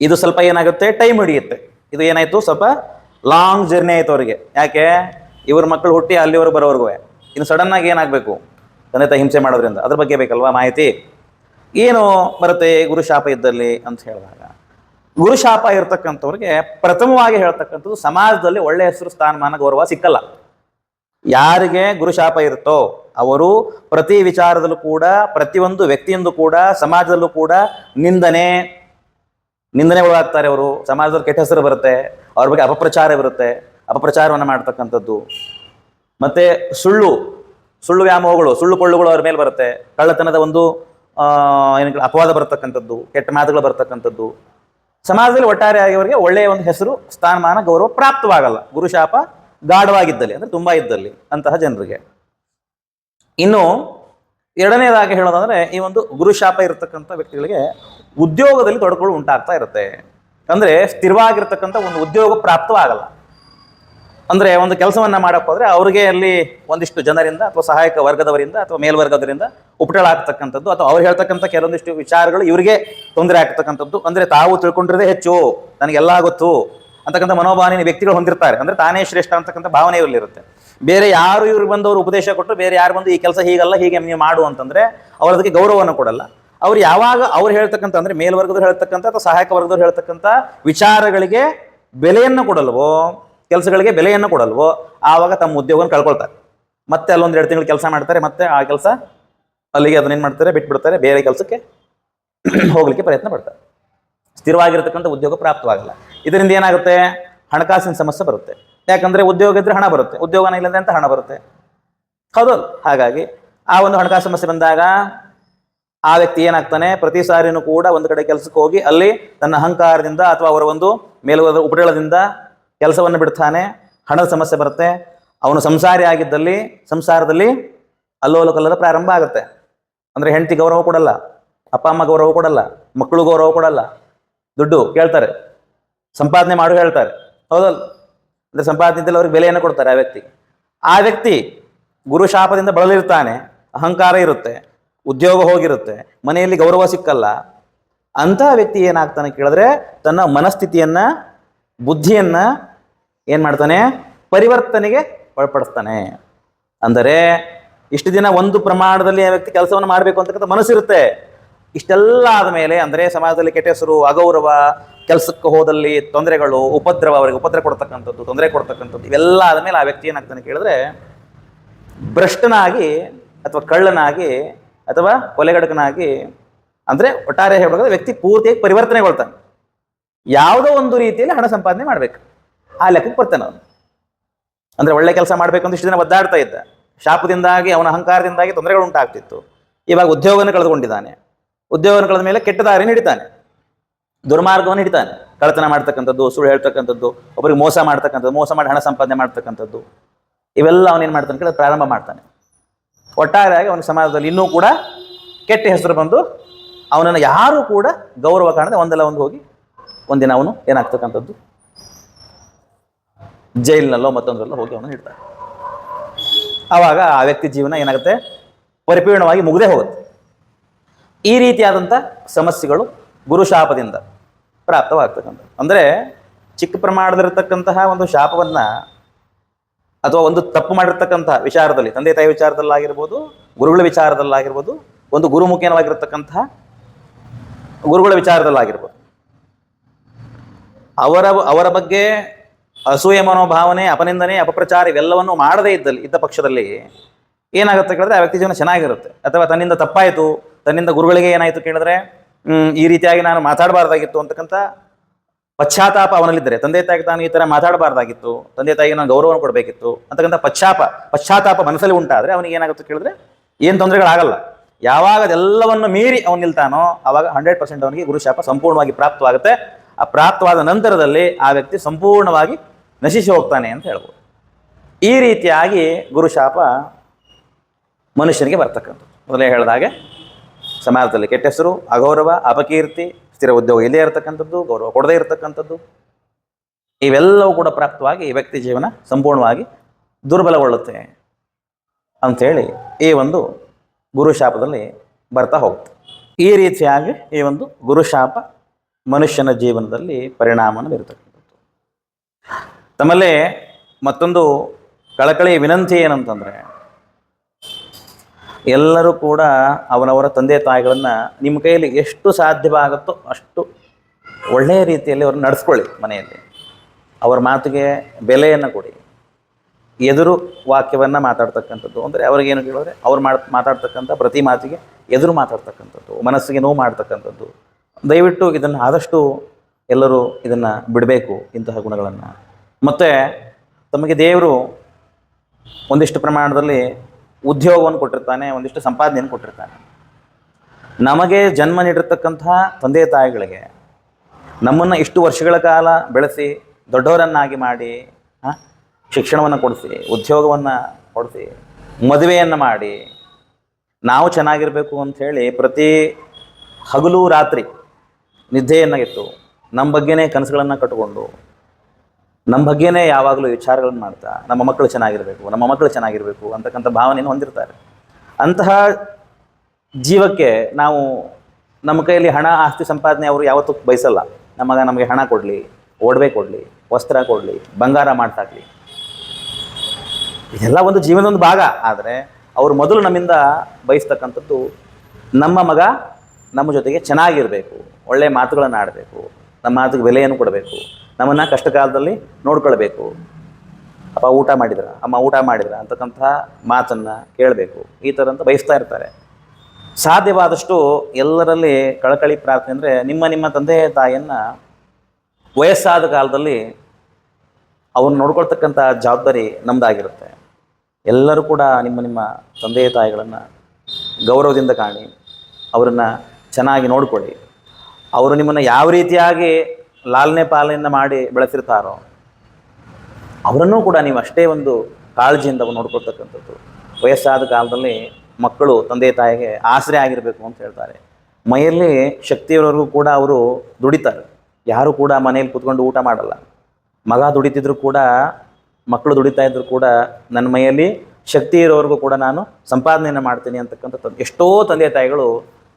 ಇದು ಸ್ವಲ್ಪ ಏನಾಗುತ್ತೆ? ಟೈಮ್ ಹಿಡಿಯುತ್ತೆ. ಇದು ಏನಾಯ್ತು? ಸ್ವಲ್ಪ ಲಾಂಗ್ ಜರ್ನಿ ಆಯ್ತು ಅವರಿಗೆ. ಯಾಕೆ? ಇವ್ರ ಮಕ್ಕಳು ಹುಟ್ಟಿ ಅಲ್ಲಿವರೆಗೆ ಬರೋವರೆಗೂ. ಇನ್ನು ಸಡನ್ ಆಗಿ ಏನಾಗಬೇಕು? ತಂದೆ ತಾಯಿ ಹಿಂಸೆ ಮಾಡೋದ್ರಿಂದ. ಅದ್ರ ಬಗ್ಗೆ ಬೇಕಲ್ವಾ ಮಾಹಿತಿ? ಏನು ಬರುತ್ತೆ ಗುರುಶಾಪ ಇದ್ದಲ್ಲಿ ಅಂತ ಹೇಳಿದಾಗ? ಗುರುಶಾಪ ಇರತಕ್ಕಂಥವ್ರಿಗೆ ಪ್ರಥಮವಾಗಿ ಹೇಳ್ತಕ್ಕಂಥದ್ದು ಸಮಾಜದಲ್ಲಿ ಒಳ್ಳೆ ಹೆಸರು, ಸ್ಥಾನಮಾನ, ಗೌರವ ಸಿಕ್ಕಲ್ಲ. ಯಾರಿಗೆ ಗುರುಶಾಪ ಇರುತ್ತೋ ಅವರು ಪ್ರತಿ ವಿಚಾರದಲ್ಲೂ ಕೂಡ, ಪ್ರತಿಯೊಂದು ವ್ಯಕ್ತಿಯಿಂದ ಕೂಡ, ಸಮಾಜದಲ್ಲೂ ಕೂಡ ನಿಂದನೆ ನಿಂದನೆ ಒಳಗಾಗ್ತಾರೆ ಅವರು. ಸಮಾಜದಲ್ಲಿ ಕೆಟ್ಟ ಹೆಸರು ಬರುತ್ತೆ. ಅವ್ರ ಬಗ್ಗೆ ಅಪಪ್ರಚಾರ ಬರುತ್ತೆ ಅಪಪ್ರಚಾರವನ್ನು ಮಾಡ್ತಕ್ಕಂಥದ್ದು. ಮತ್ತೆ ಸುಳ್ಳು ಸುಳ್ಳು ವ್ಯಾಮೋಹಗಳು, ಸುಳ್ಳು ಕೊಳ್ಳುಗಳು ಅವ್ರ ಮೇಲೆ ಬರುತ್ತೆ. ಕಳ್ಳತನದ ಒಂದು ಏನು ಅಪವಾದ ಬರ್ತಕ್ಕಂಥದ್ದು, ಕೆಟ್ಟ ಮಾತುಗಳು ಬರತಕ್ಕಂಥದ್ದು. ಸಮಾಜದಲ್ಲಿ ಒಟ್ಟಾರೆಯಾಗಿ ಅವರಿಗೆ ಒಳ್ಳೆಯ ಒಂದು ಹೆಸರು, ಸ್ಥಾನಮಾನ, ಗೌರವ ಪ್ರಾಪ್ತವಾಗಲ್ಲ. ಗುರುಶಾಪ ಗಾಢವಾಗಿದ್ದಲ್ಲಿ, ಅಂದ್ರೆ ತುಂಬ ಇದ್ದಲ್ಲಿ ಅಂತಹ ಜನರಿಗೆ. ಇನ್ನು ಎರಡನೇದಾಗಿ ಹೇಳೋದಾದ್ರೆ, ಈ ಒಂದು ಗುರುಶಾಪ ಇರತಕ್ಕಂಥ ವ್ಯಕ್ತಿಗಳಿಗೆ ಉದ್ಯೋಗದಲ್ಲಿ ತೊಡಕುಗಳು ಉಂಟಾಗ್ತಾ ಇರುತ್ತೆ. ಅಂದ್ರೆ ಸ್ಥಿರವಾಗಿರ್ತಕ್ಕಂಥ ಒಂದು ಉದ್ಯೋಗ ಪ್ರಾಪ್ತವಾಗಲ್ಲ ಅಂದ್ರೆ ಒಂದು ಕೆಲಸವನ್ನ ಮಾಡಕ್ಕೆ ಹೋದರೆ ಅವ್ರಿಗೆ ಅಲ್ಲಿ ಒಂದಿಷ್ಟು ಜನರಿಂದ ಅಥವಾ ಸಹಾಯಕ ವರ್ಗದವರಿಂದ ಅಥವಾ ಮೇಲ್ವರ್ಗದವರಿಂದ ಉಪಟಳ ಆಗ್ತಕ್ಕಂಥದ್ದು, ಅಥವಾ ಅವ್ರು ಹೇಳ್ತಕ್ಕಂಥ ಕೆಲವೊಂದಿಷ್ಟು ವಿಚಾರಗಳು ಇವರಿಗೆ ತೊಂದರೆ ಆಗ್ತಕ್ಕಂಥದ್ದು. ಅಂದ್ರೆ ತಾವು ತಿಳ್ಕೊಂಡಿರೋದೇ ಹೆಚ್ಚು, ನನಗೆಲ್ಲ ಗೊತ್ತು ಅಂತಕ್ಕಂಥ ಮನೋಭಾವನೆ ವ್ಯಕ್ತಿಗಳು ಹೊಂದಿರ್ತಾರೆ. ಅಂದ್ರೆ ತಾನೇ ಶ್ರೇಷ್ಠ ಅಂತಕ್ಕಂಥ ಭಾವನೆ ಇವರಲ್ಲಿರುತ್ತೆ. ಬೇರೆ ಯಾರು ಇವ್ರಿಗೆ ಬಂದವರು ಉಪದೇಶ ಕೊಟ್ಟರು ಬೇರೆ ಯಾರು ಬಂದು ಈ ಕೆಲಸ ಹೀಗಲ್ಲ, ಹೀಗೆ ನೀವು ಮಾಡು ಅಂತಂದ್ರೆ ಅವ್ರು ಅದಕ್ಕೆ ಗೌರವವನ್ನು ಕೊಡಲ್ಲ. ಅವ್ರು ಯಾವಾಗ ಅವ್ರು ಹೇಳ್ತಕ್ಕಂಥ ಅಂದ್ರೆ ಮೇಲ್ವರ್ಗದವ್ರು ಹೇಳ್ತಕ್ಕಂಥ ಅಥವಾ ಸಹಾಯಕ ವರ್ಗದವ್ರು ಹೇಳ್ತಕ್ಕಂಥ ವಿಚಾರಗಳಿಗೆ ಬೆಲೆಯನ್ನು ಕೊಡಲ್ವೋ, ಕೆಲಸಗಳಿಗೆ ಬೆಲೆಯನ್ನು ಕೊಡಲ್ವೋ, ಆವಾಗ ತಮ್ಮ ಉದ್ಯೋಗವನ್ನು ಕಳ್ಕೊಳ್ತಾರೆ. ಮತ್ತೆ ಅಲ್ಲೊಂದು ಎರಡು ತಿಂಗಳು ಕೆಲಸ ಮಾಡ್ತಾರೆ, ಮತ್ತೆ ಆ ಕೆಲಸ ಅಲ್ಲಿಗೆ ಅದನ್ನೇನು ಮಾಡ್ತಾರೆ, ಬಿಟ್ಬಿಡ್ತಾರೆ, ಬೇರೆ ಕೆಲಸಕ್ಕೆ ಹೋಗಲಿಕ್ಕೆ ಪ್ರಯತ್ನ ಪಡ್ತಾರೆ. ಸ್ಥಿರವಾಗಿರ್ತಕ್ಕಂಥ ಉದ್ಯೋಗ ಪ್ರಾಪ್ತವಾಗಲ್ಲ. ಇದರಿಂದ ಏನಾಗುತ್ತೆ? ಹಣಕಾಸಿನ ಸಮಸ್ಯೆ ಬರುತ್ತೆ. ಯಾಕಂದ್ರೆ ಉದ್ಯೋಗ ಇದ್ರೆ ಹಣ ಬರುತ್ತೆ, ಉದ್ಯೋಗನ ಇಲ್ಲದೆ ಅಂತ ಹಣ ಬರುತ್ತೆ. ಹೌದಲ್ಲ ಹಾಗಾಗಿ ಆ ಒಂದು ಹಣಕಾಸು ಸಮಸ್ಯೆ ಬಂದಾಗ ಆ ವ್ಯಕ್ತಿ ಏನಾಗ್ತಾನೆ, ಪ್ರತಿ ಸಾರಿನೂ ಕೂಡ ಒಂದು ಕಡೆ ಕೆಲಸಕ್ಕೆ ಹೋಗಿ ಅಲ್ಲಿ ತನ್ನ ಅಹಂಕಾರದಿಂದ ಅಥವಾ ಅವರ ಒಂದು ಮೇಲುಗದ ಉಪಟಳದಿಂದ ಕೆಲಸವನ್ನು ಬಿಡ್ತಾನೆ, ಹಣದ ಸಮಸ್ಯೆ ಬರುತ್ತೆ. ಅವನು ಸಂಸಾರಿ ಆಗಿದ್ದಲ್ಲಿ, ಸಂಸಾರದಲ್ಲಿ ಅಲ್ಲೋಲ ಕಲ್ಲದ ಪ್ರಾರಂಭ ಆಗುತ್ತೆ. ಅಂದ್ರೆ ಹೆಂಡತಿ ಗೌರವ ಕೊಡಲ್ಲ, ಅಪ್ಪ ಅಮ್ಮ ಗೌರವ ಕೊಡಲ್ಲ, ಮಕ್ಕಳು ಗೌರವ ಕೊಡಲ್ಲ. ದುಡ್ಡು ಕೇಳ್ತಾರೆ, ಸಂಪಾದನೆ ಮಾಡು ಹೇಳ್ತಾರೆ. ಹೌದಲ್ಲ? ಅಂದ್ರೆ ಸಂಪಾದನೆಯಲ್ಲಿ ಅವ್ರಿಗೆ ಬೆಲೆಯನ್ನು ಕೊಡ್ತಾರೆ ಆ ವ್ಯಕ್ತಿ. ಆ ವ್ಯಕ್ತಿ ಗುರು ಶಾಪದಿಂದ ಬಳಲಿರ್ತಾನೆ, ಅಹಂಕಾರ ಇರುತ್ತೆ, ಉದ್ಯೋಗ ಹೋಗಿರುತ್ತೆ, ಮನೆಯಲ್ಲಿ ಗೌರವ ಸಿಕ್ಕಲ್ಲ, ಅಂತಹ ವ್ಯಕ್ತಿ ಏನಾಗ್ತಾನೆ ಕೇಳಿದ್ರೆ ತನ್ನ ಮನಸ್ಥಿತಿಯನ್ನ, ಬುದ್ಧಿಯನ್ನ ಏನು ಮಾಡ್ತಾನೆ? ಪರಿವರ್ತನೆಗೆ ಒಳಪಡಿಸ್ತಾನೆ. ಅಂದರೆ ಇಷ್ಟು ದಿನ ಒಂದು ಪ್ರಮಾಣದಲ್ಲಿ ಆ ವ್ಯಕ್ತಿ ಕೆಲಸವನ್ನು ಮಾಡಬೇಕು ಅಂತಕ್ಕಂಥ ಮನಸ್ಸಿರುತ್ತೆ. ಇಷ್ಟೆಲ್ಲ ಆದಮೇಲೆ ಅಂದರೆ ಸಮಾಜದಲ್ಲಿ ಕೆಟ್ಟ ಹೆಸರು, ಅಗೌರವ, ಕೆಲಸಕ್ಕೆ ಹೋದಲ್ಲಿ ತೊಂದರೆಗಳು, ಉಪದ್ರವ ಅವರಿಗೆ ಉಪದ್ರ ಕೊಡ್ತಕ್ಕಂಥದ್ದು, ತೊಂದರೆ ಕೊಡ್ತಕ್ಕಂಥದ್ದು, ಇವೆಲ್ಲ ಆದಮೇಲೆ ಆ ವ್ಯಕ್ತಿ ಏನಾಗ್ತಾನೆ ಕೇಳಿದ್ರೆ ಭ್ರಷ್ಟನಾಗಿ ಅಥವಾ ಕಳ್ಳನಾಗಿ ಅಥವಾ ಕೊಲೆಗಡಕನಾಗಿ ಅಂದ್ರೆ ಒಟ್ಟಾರೆ ಹೇಳಬೇಕಾದ್ರೆ ವ್ಯಕ್ತಿ ಪೂರ್ತಿಯಾಗಿ ಪರಿವರ್ತನೆಗೊಳ್ತಾನೆ. ಯಾವುದೋ ಒಂದು ರೀತಿಯಲ್ಲಿ ಹಣ ಸಂಪಾದನೆ ಮಾಡ್ಬೇಕು. ಆ ಲೆಕ್ಕಕ್ಕೆ ಬರ್ತಾನೆ ಅವನು. ಅಂದ್ರೆ ಒಳ್ಳೆ ಕೆಲಸ ಮಾಡ್ಬೇಕು ಅಂತ ಇಷ್ಟು ದಿನ ಒದ್ದಾಡ್ತಾ ಇದ್ದ. ಶಾಪದಿಂದಾಗಿ, ಅವನ ಅಹಂಕಾರದಿಂದಾಗಿ ತೊಂದರೆಗಳು ಉಂಟಾಗ್ತಿತ್ತು. ಇವಾಗ ಉದ್ಯೋಗನ ಕಳೆದುಕೊಂಡಿದ್ದಾನೆ. ಉದ್ಯೋಗವನ್ನು ಕಳೆದ ಮೇಲೆ ಕೆಟ್ಟ ದಾರಿನ ಹಿಡಿತಾನೆ. ದುರ್ಮಾರ್ಗವನ್ನು ಹಿಡಿತಾನೆ. ಕಳ್ಳತನ ಮಾಡ್ತಕ್ಕಂಥದ್ದು, ಸುಳ್ಳು ಹೇಳ್ತಕ್ಕಂಥದ್ದು ಒಬ್ಬರಿಗೆ ಮೋಸ ಮಾಡ್ತಕ್ಕಂಥದ್ದು, ಮೋಸ ಮಾಡಿ ಹಣ ಸಂಪಾದನೆ ಮಾಡ್ತಕ್ಕಂಥದ್ದು. ಇವೆಲ್ಲ ಅವನೇನು ಮಾಡ್ತಾನೆ ಕೇಳಿದ್ರೆ ಪ್ರಾರಂಭ ಮಾಡ್ತಾನೆ. ಒಟ್ಟಾರೆಯಾಗಿ ಅವನ ಸಮಾಜದಲ್ಲಿ ಇನ್ನೂ ಕೂಡ ಕೆಟ್ಟ ಹೆಸರು ಬಂದು ಅವನನ್ನು ಯಾರೂ ಕೂಡ ಗೌರವ ಕಾಣದೆ ಒಂದಲ್ಲ ಒಂದು ಹೋಗಿ ಒಂದಿನ ಅವನು ಏನಾಗ್ತಕ್ಕಂಥದ್ದು? ಜೈಲಿನಲ್ಲೋ ಮತ್ತೊಂದರಲ್ಲೋ ಹೋಗಿ ಅವನು ಇಡ್ತಾನೆ ಆವಾಗ ಆ ವ್ಯಕ್ತಿ ಜೀವನ ಏನಾಗುತ್ತೆ? ಪರಿಪೂರ್ಣವಾಗಿ ಮುಗದೆ ಹೋಗುತ್ತೆ. ಈ ರೀತಿಯಾದಂಥ ಸಮಸ್ಯೆಗಳು ಗುರುಶಾಪದಿಂದ ಪ್ರಾಪ್ತವಾಗ್ತಕ್ಕಂಥ ಅಂದರೆ ಚಿಕ್ಕ ಪ್ರಮಾಣದಲ್ಲಿರ್ತಕ್ಕಂತಹ ಒಂದು ಶಾಪವನ್ನ ಅಥವಾ ಒಂದು ತಪ್ಪು ಮಾಡಿರ್ತಕ್ಕಂತಹ ವಿಚಾರದಲ್ಲಿ, ತಂದೆ ತಾಯಿ ವಿಚಾರದಲ್ಲಾಗಿರ್ಬೋದು, ಗುರುಗಳ ವಿಚಾರದಲ್ಲಾಗಿರ್ಬೋದು, ಒಂದು ಗುರುಮುಖೇನವಾಗಿರ್ತಕ್ಕಂತಹ ಗುರುಗಳ ವಿಚಾರದಲ್ಲಾಗಿರ್ಬೋದು. ಅವರ ಅವರ ಬಗ್ಗೆ ಅಸೂಯೆ ಮನೋಭಾವನೆ, ಅಪನಿಂದನೆ, ಅಪಪ್ರಚಾರ ಇವೆಲ್ಲವನ್ನು ಮಾಡದೇ ಇದ್ದಲ್ಲಿ, ಇದ್ದ ಪಕ್ಷದಲ್ಲಿ ಏನಾಗುತ್ತೆ ಕೇಳಿದ್ರೆ ಆ ವ್ಯಕ್ತಿ ಜೀವನ ಚೆನ್ನಾಗಿರುತ್ತೆ. ಅಥವಾ ತನ್ನಿಂದ ತಪ್ಪಾಯಿತು, ತನ್ನಿಂದ ಗುರುಗಳಿಗೆ ಏನಾಯಿತು ಕೇಳಿದ್ರೆ ಈ ರೀತಿಯಾಗಿ ನಾನು ಮಾತಾಡಬಾರ್ದಾಗಿತ್ತು ಅಂತಕ್ಕಂಥ ಪಶ್ಚಾತ್ತಾಪ ಅವನಲ್ಲಿದ್ದರೆ, ತಂದೆ ತಾಯಿಗೆ ತಾನು ಈ ಥರ ಮಾತಾಡಬಾರ್ದಾಗಿತ್ತು, ತಂದೆ ತಾಯಿಗೆ ನಾನು ಗೌರವ ಕೊಡಬೇಕಿತ್ತು ಅಂತಕ್ಕಂಥ ಪಶ್ಚಾಪ, ಪಶ್ಚಾತ್ತಾಪ ಮನಸ್ಸಲ್ಲಿ ಉಂಟಾದರೆ ಅವನಿಗೆ ಏನಾಗುತ್ತೆ ಕೇಳಿದ್ರೆ ಏನು ತೊಂದರೆಗಳಾಗಲ್ಲ. ಯಾವಾಗ ಅದೆಲ್ಲವನ್ನು ಮೀರಿ ಅವನು ನಿಲ್ತಾನೋ ಆವಾಗ ಹಂಡ್ರೆಡ್ ಪರ್ಸೆಂಟ್ ಅವನಿಗೆ ಗುರುಶಾಪ ಸಂಪೂರ್ಣವಾಗಿ ಪ್ರಾಪ್ತವಾಗುತ್ತೆ. ಆ ಪ್ರಾಪ್ತವಾದ ನಂತರದಲ್ಲಿ ಆ ವ್ಯಕ್ತಿ ಸಂಪೂರ್ಣವಾಗಿ ನಶಿಸಿ ಹೋಗ್ತಾನೆ ಅಂತ ಹೇಳ್ಬೋದು. ಈ ರೀತಿಯಾಗಿ ಗುರುಶಾಪ ಮನುಷ್ಯನಿಗೆ ಬರ್ತಕ್ಕಂಥದ್ದು. ಮೊದಲೇ ಹೇಳಿದಾಗೆ ಸಮಾಜದಲ್ಲಿ ಕೆಟ್ಟ ಹೆಸರು, ಅಗೌರವ, ಅಪಕೀರ್ತಿ, ಸ್ಥಿರ ಉದ್ಯೋಗ ಇಲ್ಲೇ ಇರತಕ್ಕಂಥದ್ದು, ಗೌರವ ಕೊಡದೇ ಇರತಕ್ಕಂಥದ್ದು, ಇವೆಲ್ಲವೂ ಕೂಡ ಪ್ರಾಪ್ತವಾಗಿ ಈ ವ್ಯಕ್ತಿ ಜೀವನ ಸಂಪೂರ್ಣವಾಗಿ ದುರ್ಬಲಗೊಳ್ಳುತ್ತೆ ಅಂಥೇಳಿ ಈ ಒಂದು ಗುರುಶಾಪದಲ್ಲಿ ಬರ್ತಾ ಹೋಗುತ್ತೆ. ಈ ರೀತಿಯಾಗಿ ಈ ಒಂದು ಗುರುಶಾಪ ಮನುಷ್ಯನ ಜೀವನದಲ್ಲಿ ಪರಿಣಾಮನ ಬೀರತಕ್ಕಂಥದ್ದು. ತಮ್ಮಲ್ಲೇ ಮತ್ತೊಂದು ಕಳಕಳಿ ವಿನಂತಿ ಏನಂತಂದರೆ ಎಲ್ಲರೂ ಕೂಡ ಅವನವರ ತಂದೆ ತಾಯಿಗಳನ್ನು ನಿಮ್ಮ ಕೈಯಲ್ಲಿ ಎಷ್ಟು ಸಾಧ್ಯವಾಗುತ್ತೋ ಅಷ್ಟು ಒಳ್ಳೆಯ ರೀತಿಯಲ್ಲಿ ಅವ್ರನ್ನ ನಡೆಸ್ಕೊಳ್ಳಿ ಮನೆಯಲ್ಲಿ. ಅವರ ಮಾತಿಗೆ ಬೆಲೆಯನ್ನು ಕೊಡಿ. ಎದುರು ವಾಕ್ಯವನ್ನು ಮಾತಾಡ್ತಕ್ಕಂಥದ್ದು. ಅಂದರೆ ಅವ್ರಿಗೇನು ಕೇಳಿದ್ರೆ ಅವ್ರು ಮಾಡ್, ಮಾತಾಡ್ತಕ್ಕಂಥ ಪ್ರತಿ ಮಾತಿಗೆ ಎದುರು ಮಾತಾಡ್ತಕ್ಕಂಥದ್ದು, ಮನಸ್ಸಿಗೆ ನೋವು ಮಾಡ್ತಕ್ಕಂಥದ್ದು. ದಯವಿಟ್ಟು ಇದನ್ನು ಆದಷ್ಟು ಎಲ್ಲರೂ ಇದನ್ನು ಬಿಡಬೇಕು, ಇಂತಹ ಗುಣಗಳನ್ನು. ಮತ್ತು ತಮಗೆ ದೇವರು ಒಂದಿಷ್ಟು ಪ್ರಮಾಣದಲ್ಲಿ ಉದ್ಯೋಗವನ್ನು ಕೊಟ್ಟಿರ್ತಾನೆ, ಒಂದಿಷ್ಟು ಸಂಪಾದನೆಯನ್ನು ಕೊಟ್ಟಿರ್ತಾನೆ. ನಮಗೆ ಜನ್ಮ ನೀಡಿರ್ತಕ್ಕಂಥ ತಂದೆ ತಾಯಿಗಳಿಗೆ ನಮ್ಮನ್ನು ಇಷ್ಟು ವರ್ಷಗಳ ಕಾಲ ಬೆಳೆಸಿ, ದೊಡ್ಡವರನ್ನಾಗಿ ಮಾಡಿ ಶಿಕ್ಷಣವನ್ನು ಕೊಡಿಸಿ, ಉದ್ಯೋಗವನ್ನು ಕೊಡಿಸಿ, ಮದುವೆಯನ್ನು ಮಾಡಿ, ನಾವು ಚೆನ್ನಾಗಿರಬೇಕು ಅಂಥೇಳಿ ಪ್ರತಿ ಹಗಲು ರಾತ್ರಿ ನಿದ್ದೆಯನ್ನು ನಮ್ಮ ಬಗ್ಗೆನೇ ಕನಸುಗಳನ್ನು ಕಟ್ಟಿಕೊಂಡು ನಮ್ಮ ಬಗ್ಗೆನೇ ಯಾವಾಗಲೂ ವಿಚಾರಗಳನ್ನು ಮಾಡ್ತಾ, ನಮ್ಮ ಮಕ್ಕಳು ಚೆನ್ನಾಗಿರಬೇಕು, ನಮ್ಮ ಮಕ್ಕಳು ಚೆನ್ನಾಗಿರಬೇಕು ಅಂತಕ್ಕಂಥ ಭಾವನೆಯನ್ನು ಹೊಂದಿರ್ತಾರೆ. ಅಂತಹ ಜೀವಕ್ಕೆ ನಾವು ನಮ್ಮ ಕೈಯಲ್ಲಿ ಹಣ, ಆಸ್ತಿ ಸಂಪಾದನೆ ಅವರು ಯಾವತ್ತೂ ಬಯಸಲ್ಲ. ನಮಗ ನಮಗೆ ಹಣ ಕೊಡಲಿ ಒಡವೆ ಕೊಡಲಿ, ವಸ್ತ್ರ ಕೊಡಲಿ, ಬಂಗಾರ ಮಾಡ್ತಾಕ್ಲಿ. ಇದೆಲ್ಲ ಒಂದು ಜೀವನದ ಒಂದು ಭಾಗ. ಆದರೆ ಅವರು ಮೊದಲು ನಮ್ಮಿಂದ ಬಯಸ್ತಕ್ಕಂಥದ್ದು ನಮ್ಮ ಮಗ ನಮ್ಮ ಜೊತೆಗೆ ಚೆನ್ನಾಗಿರಬೇಕು ಒಳ್ಳೆಯ ಮಾತುಗಳನ್ನು ಆಡಬೇಕು, ನಮ್ಮ ಮಾತಿಗೆ ಬೆಲೆಯನ್ನು ಕೊಡಬೇಕು. ನಮ್ಮನ್ನು ಕಷ್ಟ ಕಾಲದಲ್ಲಿ ನೋಡ್ಕೊಳ್ಬೇಕು. ಅಪ್ಪ ಊಟ ಮಾಡಿದ್ರ? ಅಮ್ಮ ಊಟ ಮಾಡಿದ್ರ? ಅಂತಕ್ಕಂಥ ಮಾತನ್ನು ಕೇಳಬೇಕು. ಈ ಥರ ಅಂತ ಬಯಸ್ತಾ ಇರ್ತಾರೆ. ಸಾಧ್ಯವಾದಷ್ಟು ಎಲ್ಲರಲ್ಲಿ ಕಳಕಳಿ ಪ್ರಾರ್ಥನೆ ಅಂದರೆ ನಿಮ್ಮ ನಿಮ್ಮ ತಂದೆ ತಾಯಿಯನ್ನು ವಯಸ್ಸಾದ ಕಾಲದಲ್ಲಿ ಅವ್ರನ್ನ ನೋಡ್ಕೊಳ್ತಕ್ಕಂಥ ಜವಾಬ್ದಾರಿ ನಮ್ಮದಾಗಿರುತ್ತೆ ಎಲ್ಲರೂ ಕೂಡ ನಿಮ್ಮ ನಿಮ್ಮ ತಂದೆ ತಾಯಿಗಳನ್ನು ಗೌರವದಿಂದ ಕಾಣಿ, ಅವರನ್ನು ಚೆನ್ನಾಗಿ ನೋಡಿಕೊಳ್ಳಿ. ಅವರು ನಿಮ್ಮನ್ನು ಯಾವ ರೀತಿಯಾಗಿ ಲಾಲನೆ ಪಾಲನೆಯನ್ನು ಮಾಡಿ ಬೆಳೆಸಿರ್ತಾರೋ, ಅವರನ್ನೂ ಕೂಡ ನೀವು ಅಷ್ಟೇ ಒಂದು ಕಾಳಜಿಯಿಂದ ನೋಡ್ಕೊಳ್ತಕ್ಕಂಥದ್ದು. ವಯಸ್ಸಾದ ಕಾಲದಲ್ಲಿ ಮಕ್ಕಳು ತಂದೆ ತಾಯಿಗೆ ಆಸರೆ ಆಗಿರಬೇಕು ಅಂತ ಹೇಳ್ತಾರೆ. ಮೈಯಲ್ಲಿ ಶಕ್ತಿಯವರೆಗೂ ಕೂಡ ಅವರು ದುಡಿತಾರೆ. ಯಾರು ಕೂಡ ಮನೆಯಲ್ಲಿ ಕೂತ್ಕೊಂಡು ಊಟ ಮಾಡಲ್ಲ. ಮಗ ದುಡಿತಿದ್ರು ಕೂಡ, ಮಕ್ಕಳು ದುಡಿತಾ ಇದ್ರು ಕೂಡ ನನ್ನ ಮೈಯಲ್ಲಿ ಶಕ್ತಿ ಇರೋವರೆಗೂ ಕೂಡ ನಾನು ಸಂಪಾದನೆಯನ್ನು ಮಾಡ್ತೀನಿ ಅಂತಕ್ಕಂಥದ್ದು. ಎಷ್ಟೋ ತಂದೆ ತಾಯಿಗಳು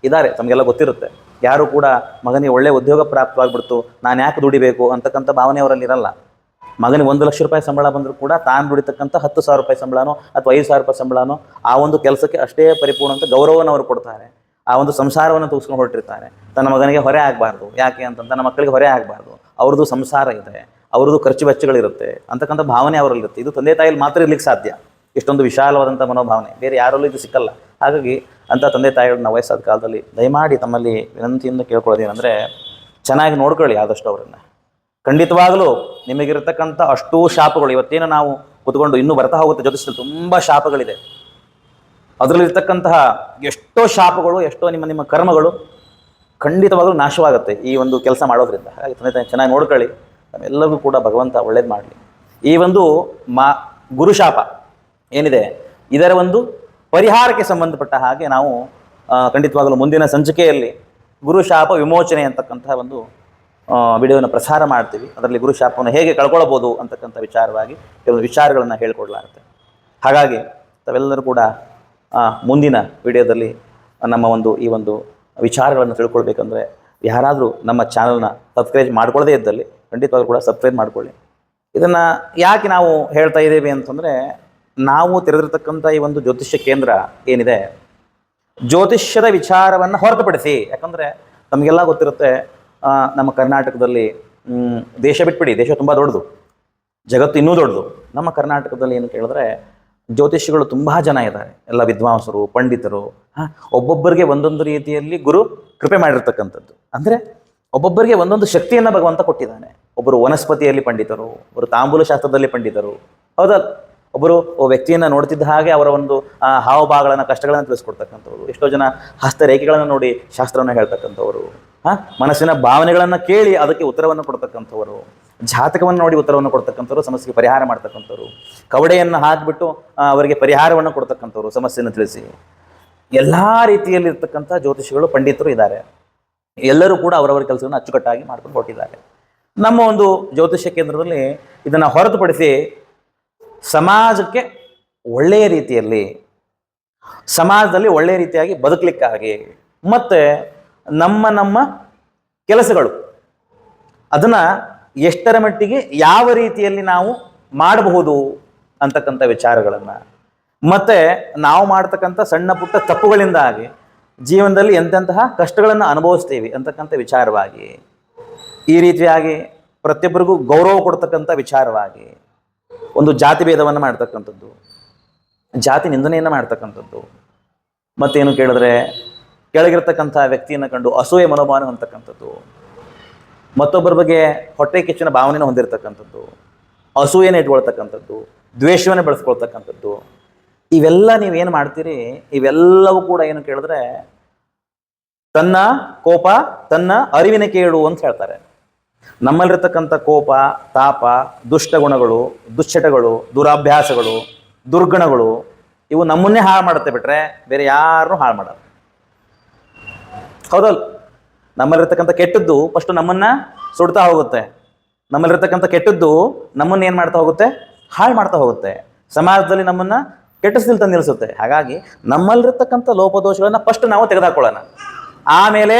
ಇದ್ದಾರೆ ತಮಗೆಲ್ಲ ಗೊತ್ತಿರುತ್ತೆ. ಯಾರು ಕೂಡ ಮಗನಿಗೆ ಒಳ್ಳೆ ಉದ್ಯೋಗ ಪ್ರಾಪ್ತವಾಗ್ಬಿಡ್ತು, ನಾನು ಯಾಕೆ ದುಡಿಬೇಕು ಅಂತಕ್ಕಂಥ ಭಾವನೆ ಅವರಲ್ಲಿ ಇರಲ್ಲ. ಮಗನಿಗೆ ಒಂದು ಲಕ್ಷ ರೂಪಾಯಿ ಸಂಬಳ ಬಂದರೂ ಕೂಡ ತಾನು ದುಡಿತಕ್ಕಂಥ ಹತ್ತು ಸಾವಿರ ರೂಪಾಯಿ ಸಂಬಳನೋ ಅಥವಾ ಐದು ಸಾವಿರ ರೂಪಾಯಿ ಸಂಬಳನೋ ಆ ಒಂದು ಕೆಲಸಕ್ಕೆ ಅಷ್ಟೇ ಪರಿಪೂರ್ಣ ಅಂತ ಗೌರವವನ್ನು ಅವರು ಕೊಡ್ತಾರೆ. ಆ ಒಂದು ಸಂಸಾರವನ್ನು ತೂಗಿಸ್ಕೊಂಡು ಹೊರಟಿರ್ತಾರೆ. ತನ್ನ ಮಗನಿಗೆ ಹೊರೆ ಆಗಬಾರ್ದು. ಯಾಕೆ ಅಂತಂತ ನಮ್ಮ ಮಕ್ಕಳಿಗೆ ಹೊರೆ ಆಗಬಾರ್ದು. ಅವ್ರದ್ದು ಸಂಸಾರ ಇದೆ, ಅವ್ರದ್ದು ಖರ್ಚು ವೆಚ್ಚಗಳಿರುತ್ತೆ ಅಂತಕ್ಕಂಥ ಭಾವನೆ ಅವರಲ್ಲಿರುತ್ತೆ. ಇದು ತಂದೆ ತಾಯಿಲಿ ಮಾತ್ರ ಇರ್ಲಿಕ್ಕೆ ಸಾಧ್ಯ. ಇಷ್ಟೊಂದು ವಿಶಾಲವಾದಂಥ ಮನೋಭಾವನೆ. ಬೇರೆ ಯಾರಲ್ಲೂ ಇದು ಸಿಕ್ಕಲ್ಲ. ಹಾಗಾಗಿ ಅಂಥ ತಂದೆ ತಾಯಿಗಳನ್ನ ವಯಸ್ಸಾದ ಕಾಲದಲ್ಲಿ ದಯಮಾಡಿ ತಮ್ಮಲ್ಲಿ ವಿನಂತಿಯಿಂದ ಕೇಳ್ಕೊಳ್ಳೋದೇನೆಂದರೆ ಚೆನ್ನಾಗಿ ನೋಡ್ಕೊಳ್ಳಿ ಆದಷ್ಟು ಅವರನ್ನು. ಖಂಡಿತವಾಗಲೂ ನಿಮಗಿರತಕ್ಕಂಥ ಅಷ್ಟೂ ಶಾಪಗಳು, ಇವತ್ತೇನು ನಾವು ಕುತ್ಕೊಂಡು ಇನ್ನೂ ಬರ್ತಾ ಹೋಗುತ್ತೆ ಜೊತೆಸಲು ತುಂಬ ಶಾಪಗಳಿದೆ. ಅದರಲ್ಲಿರ್ತಕ್ಕಂತಹ ಎಷ್ಟೋ ಶಾಪಗಳು, ಎಷ್ಟೋ ನಿಮ್ಮ ನಿಮ್ಮ ಕರ್ಮಗಳು ಖಂಡಿತವಾಗಲೂ ನಾಶವಾಗುತ್ತೆ ಈ ಒಂದು ಕೆಲಸ ಮಾಡೋದ್ರಿಂದ. ಹಾಗಾಗಿ ತಂದೆ ತಾಯಿ ಚೆನ್ನಾಗಿ ನೋಡ್ಕೊಳ್ಳಿ ನಮ್ಮೆಲ್ಲರಿಗೂ ಕೂಡ ಭಗವಂತ ಒಳ್ಳೇದು ಮಾಡಲಿ. ಈ ಒಂದು ಮಾ ಗುರುಶಾಪ ಏನಿದೆ, ಇದರ ಒಂದು ಪರಿಹಾರಕ್ಕೆ ಸಂಬಂಧಪಟ್ಟ ಹಾಗೆ ನಾವು ಖಂಡಿತವಾಗಲೂ ಮುಂದಿನ ಸಂಚಿಕೆಯಲ್ಲಿ ಗುರುಶಾಪ ವಿಮೋಚನೆ ಅಂತಕ್ಕಂತಹ ಒಂದು ವಿಡಿಯೋನ ಪ್ರಸಾರ ಮಾಡ್ತೀವಿ. ಅದರಲ್ಲಿ ಗುರುಶಾಪವನ್ನು ಹೇಗೆ ಕಳ್ಕೊಳ್ಬೋದು ಅಂತಕ್ಕಂಥ ವಿಚಾರವಾಗಿ ಕೆಲವೊಂದು ವಿಚಾರಗಳನ್ನು ಹೇಳ್ಕೊಡ್ಲಾಗುತ್ತೆ. ಹಾಗಾಗಿ ತಾವೆಲ್ಲರೂ ಕೂಡ ಮುಂದಿನ ವಿಡಿಯೋದಲ್ಲಿ ನಮ್ಮ ಒಂದು, ಈ ಒಂದು ವಿಚಾರಗಳನ್ನು ತಿಳ್ಕೊಳ್ಬೇಕಂದ್ರೆ ಯಾರಾದರೂ ನಮ್ಮ ಚಾನಲ್ನ ಸಬ್ಸ್ಕ್ರೈಬ್ ಮಾಡ್ಕೊಳ್ಳದೇ ಇದ್ದಲ್ಲಿ ಖಂಡಿತವಾಗ್ಲೂ ಕೂಡ ಸಬ್ಸ್ಕ್ರೈಬ್ ಮಾಡ್ಕೊಳ್ಳಿ. ಇದನ್ನು ಯಾಕೆ ನಾವು ಹೇಳ್ತಾ ಇದ್ದೀವಿ ಅಂತಂದರೆ ನಾವು ತೆರೆದಿರ್ತಕ್ಕಂಥ ಈ ಒಂದು ಜ್ಯೋತಿಷ್ಯ ಕೇಂದ್ರ ಏನಿದೆ? ಜ್ಯೋತಿಷ್ಯದ ವಿಚಾರವನ್ನು ಹೊರತುಪಡಿಸಿ, ಯಾಕಂದರೆ ನಮಗೆಲ್ಲ ಗೊತ್ತಿರುತ್ತೆ ನಮ್ಮ ಕರ್ನಾಟಕದಲ್ಲಿ ದೇಶ ಬಿಟ್ಬಿಡಿ, ದೇಶ ತುಂಬ ದೊಡ್ಡದು, ಜಗತ್ತು ಇನ್ನೂ ದೊಡ್ಡದು. ನಮ್ಮ ಕರ್ನಾಟಕದಲ್ಲಿ ಏನು ಕೇಳಿದ್ರೆ ಜ್ಯೋತಿಷಿಗಳು ತುಂಬ ಜನ ಇದ್ದಾರೆ. ಎಲ್ಲ ವಿದ್ವಾಂಸರು, ಪಂಡಿತರು, ಹಾಂ, ಒಬ್ಬೊಬ್ಬರಿಗೆ ಒಂದೊಂದು ರೀತಿಯಲ್ಲಿ ಗುರು ಕೃಪೆ ಮಾಡಿರ್ತಕ್ಕಂಥದ್ದು. ಅಂದರೆ ಒಬ್ಬೊಬ್ಬರಿಗೆ ಒಂದೊಂದು ಶಕ್ತಿಯನ್ನು ಭಗವಂತ ಕೊಟ್ಟಿದ್ದಾನೆ. ಒಬ್ಬರು ವನಸ್ಪತಿಯಲ್ಲಿ ಪಂಡಿತರು, ಒಬ್ಬರು ತಾಂಬೂಲ ಶಾಸ್ತ್ರದಲ್ಲಿ ಪಂಡಿತರು, ಹೌದಲ್ಲ? ಒಬ್ಬರು ಒಬ್ಬ ವ್ಯಕ್ತಿಯನ್ನು ನೋಡ್ತಿದ್ದ ಹಾಗೆ ಅವರ ಒಂದು ಹಾವಭಾವಗಳನ್ನು, ಕಷ್ಟಗಳನ್ನು ತಿಳಿಸ್ಕೊಡ್ತಕ್ಕಂಥವ್ರು. ಎಷ್ಟೋ ಜನ ಹಸ್ತರೇಖೆಗಳನ್ನು ನೋಡಿ ಶಾಸ್ತ್ರವನ್ನು ಹೇಳ್ತಕ್ಕಂಥವ್ರು. ಹಾ? ಮನಸ್ಸಿನ ಭಾವನೆಗಳನ್ನು ಕೇಳಿ ಅದಕ್ಕೆ ಉತ್ತರವನ್ನು ಕೊಡ್ತಕ್ಕಂಥವರು. ಜಾತಕವನ್ನು ನೋಡಿ ಉತ್ತರವನ್ನು ಕೊಡ್ತಕ್ಕಂಥವ್ರು, ಸಮಸ್ಯೆಗೆ ಪರಿಹಾರ ಮಾಡ್ತಕ್ಕಂಥವ್ರು. ಕವಡೆಯನ್ನು ಹಾಕಿಬಿಟ್ಟು ಅವರಿಗೆ ಪರಿಹಾರವನ್ನು ಕೊಡ್ತಕ್ಕಂಥವ್ರು ಸಮಸ್ಯೆಯನ್ನು ತಿಳಿಸಿ. ಎಲ್ಲ ರೀತಿಯಲ್ಲಿ ಇರ್ತಕ್ಕಂಥ ಜ್ಯೋತಿಷಿಗಳು, ಪಂಡಿತರು ಇದ್ದಾರೆ. ಎಲ್ಲರೂ ಕೂಡ ಅವರವರ ಕೆಲಸವನ್ನು ಅಚ್ಚುಕಟ್ಟಾಗಿ ಮಾಡ್ಕೊಂಡು ಹೊರಟಿದ್ದಾರೆ. ನಮ್ಮ ಒಂದು ಜ್ಯೋತಿಷ್ಯ ಕೇಂದ್ರದಲ್ಲಿ ಇದನ್ನು ಹೊರತುಪಡಿಸಿ ಸಮಾಜಕ್ಕೆ ಒಳ್ಳೆಯ ರೀತಿಯಲ್ಲಿ, ಸಮಾಜದಲ್ಲಿ ಒಳ್ಳೆಯ ರೀತಿಯಾಗಿ ಬದುಕಲಿಕ್ಕಾಗಿ, ಮತ್ತು ನಮ್ಮ ನಮ್ಮ ಕೆಲಸಗಳು, ಅದನ್ನು ಎಷ್ಟರ ಮಟ್ಟಿಗೆ ಯಾವ ರೀತಿಯಲ್ಲಿ ನಾವು ಮಾಡಬಹುದು ಅಂತಕ್ಕಂಥ ವಿಚಾರಗಳನ್ನು. ಮತ್ತು ನಾವು ಮಾಡ್ತಕ್ಕಂಥ ಸಣ್ಣ ಪುಟ್ಟ ತಪ್ಪುಗಳಿಂದಾಗಿ ಜೀವನದಲ್ಲಿ ಎಂತೆಂತಹ ಕಷ್ಟಗಳನ್ನು ಅನುಭವಿಸ್ತೀವಿ ಅಂತಕ್ಕಂಥ ವಿಚಾರವಾಗಿ, ಈ ರೀತಿಯಾಗಿ ಪ್ರತಿಯೊಬ್ಬರಿಗೂ ಗೌರವ ಕೊಡ್ತಕ್ಕಂಥ ವಿಚಾರವಾಗಿ ಒಂದು ಜಾತಿ ಭೇದವನ್ನು ಮಾಡ್ತಕ್ಕಂಥದ್ದು, ಜಾತಿ ನಿಂದನೆಯನ್ನು ಮಾಡ್ತಕ್ಕಂಥದ್ದು, ಮತ್ತೇನು ಕೇಳಿದ್ರೆ ಕೆಳಗಿರ್ತಕ್ಕಂಥ ವ್ಯಕ್ತಿಯನ್ನು ಕಂಡು ಅಸೂಯೆ ಮನೋಭಾವನ ಹೊಂದತಕ್ಕಂಥದ್ದು, ಮತ್ತೊಬ್ಬರ ಬಗ್ಗೆ ಹೊಟ್ಟೆ ಕಿಚ್ಚಿನ ಭಾವನೆಯನ್ನು ಹೊಂದಿರತಕ್ಕಂಥದ್ದು ಅಸೂಯೆನ ಇಟ್ಕೊಳ್ತಕ್ಕಂಥದ್ದು, ದ್ವೇಷವನ್ನು ಬೆಳೆಸ್ಕೊಳ್ತಕ್ಕಂಥದ್ದು, ಇವೆಲ್ಲ ನೀವೇನು ಮಾಡ್ತೀರಿ? ಇವೆಲ್ಲವೂ ಕೂಡ ಏನು ಕೇಳಿದ್ರೆ ತನ್ನ ಕೋಪ, ತನ್ನ ಅರಿವಿನ ಕೇಳು ಅಂತ ಹೇಳ್ತಾರೆ. ನಮ್ಮಲ್ಲಿರ್ತಕ್ಕಂಥ ಕೋಪ, ತಾಪ ದುಷ್ಟ ಗುಣಗಳು ದುಶ್ಚಟಗಳು, ದುರಾಭ್ಯಾಸಗಳು, ದುರ್ಗುಣಗಳು, ಇವು ನಮ್ಮನ್ನೇ ಹಾಳು ಮಾಡುತ್ತೆ ಬಿಟ್ರೆ ಬೇರೆ ಯಾರನ್ನೂ ಹಾಳು ಮಾಡಲ್ಲ. ಹೌದಲ್ ನಮ್ಮಲ್ಲಿರ್ತಕ್ಕಂಥ ಕೆಟ್ಟದ್ದು ಫಸ್ಟ್ ನಮ್ಮನ್ನ ಸುಡ್ತಾ ಹೋಗುತ್ತೆ. ನಮ್ಮಲ್ಲಿರ್ತಕ್ಕಂಥ ಕೆಟ್ಟದ್ದು ನಮ್ಮನ್ನ ಏನು ಮಾಡ್ತಾ ಹೋಗುತ್ತೆ? ಹಾಳು ಮಾಡ್ತಾ ಹೋಗುತ್ತೆ. ಸಮಾಜದಲ್ಲಿ ನಮ್ಮನ್ನ ಕೆಟ್ಟಸ್ತಿಲ್ ತಂದು ನಿಲ್ಲಿಸುತ್ತೆ ಹಾಗಾಗಿ ನಮ್ಮಲ್ಲಿರ್ತಕ್ಕಂಥ ಲೋಪದೋಷಗಳನ್ನ ಫಸ್ಟ್ ನಾವು ತೆಗೆದುಹಾಕೊಳ್ಳೋಣ. ಆಮೇಲೆ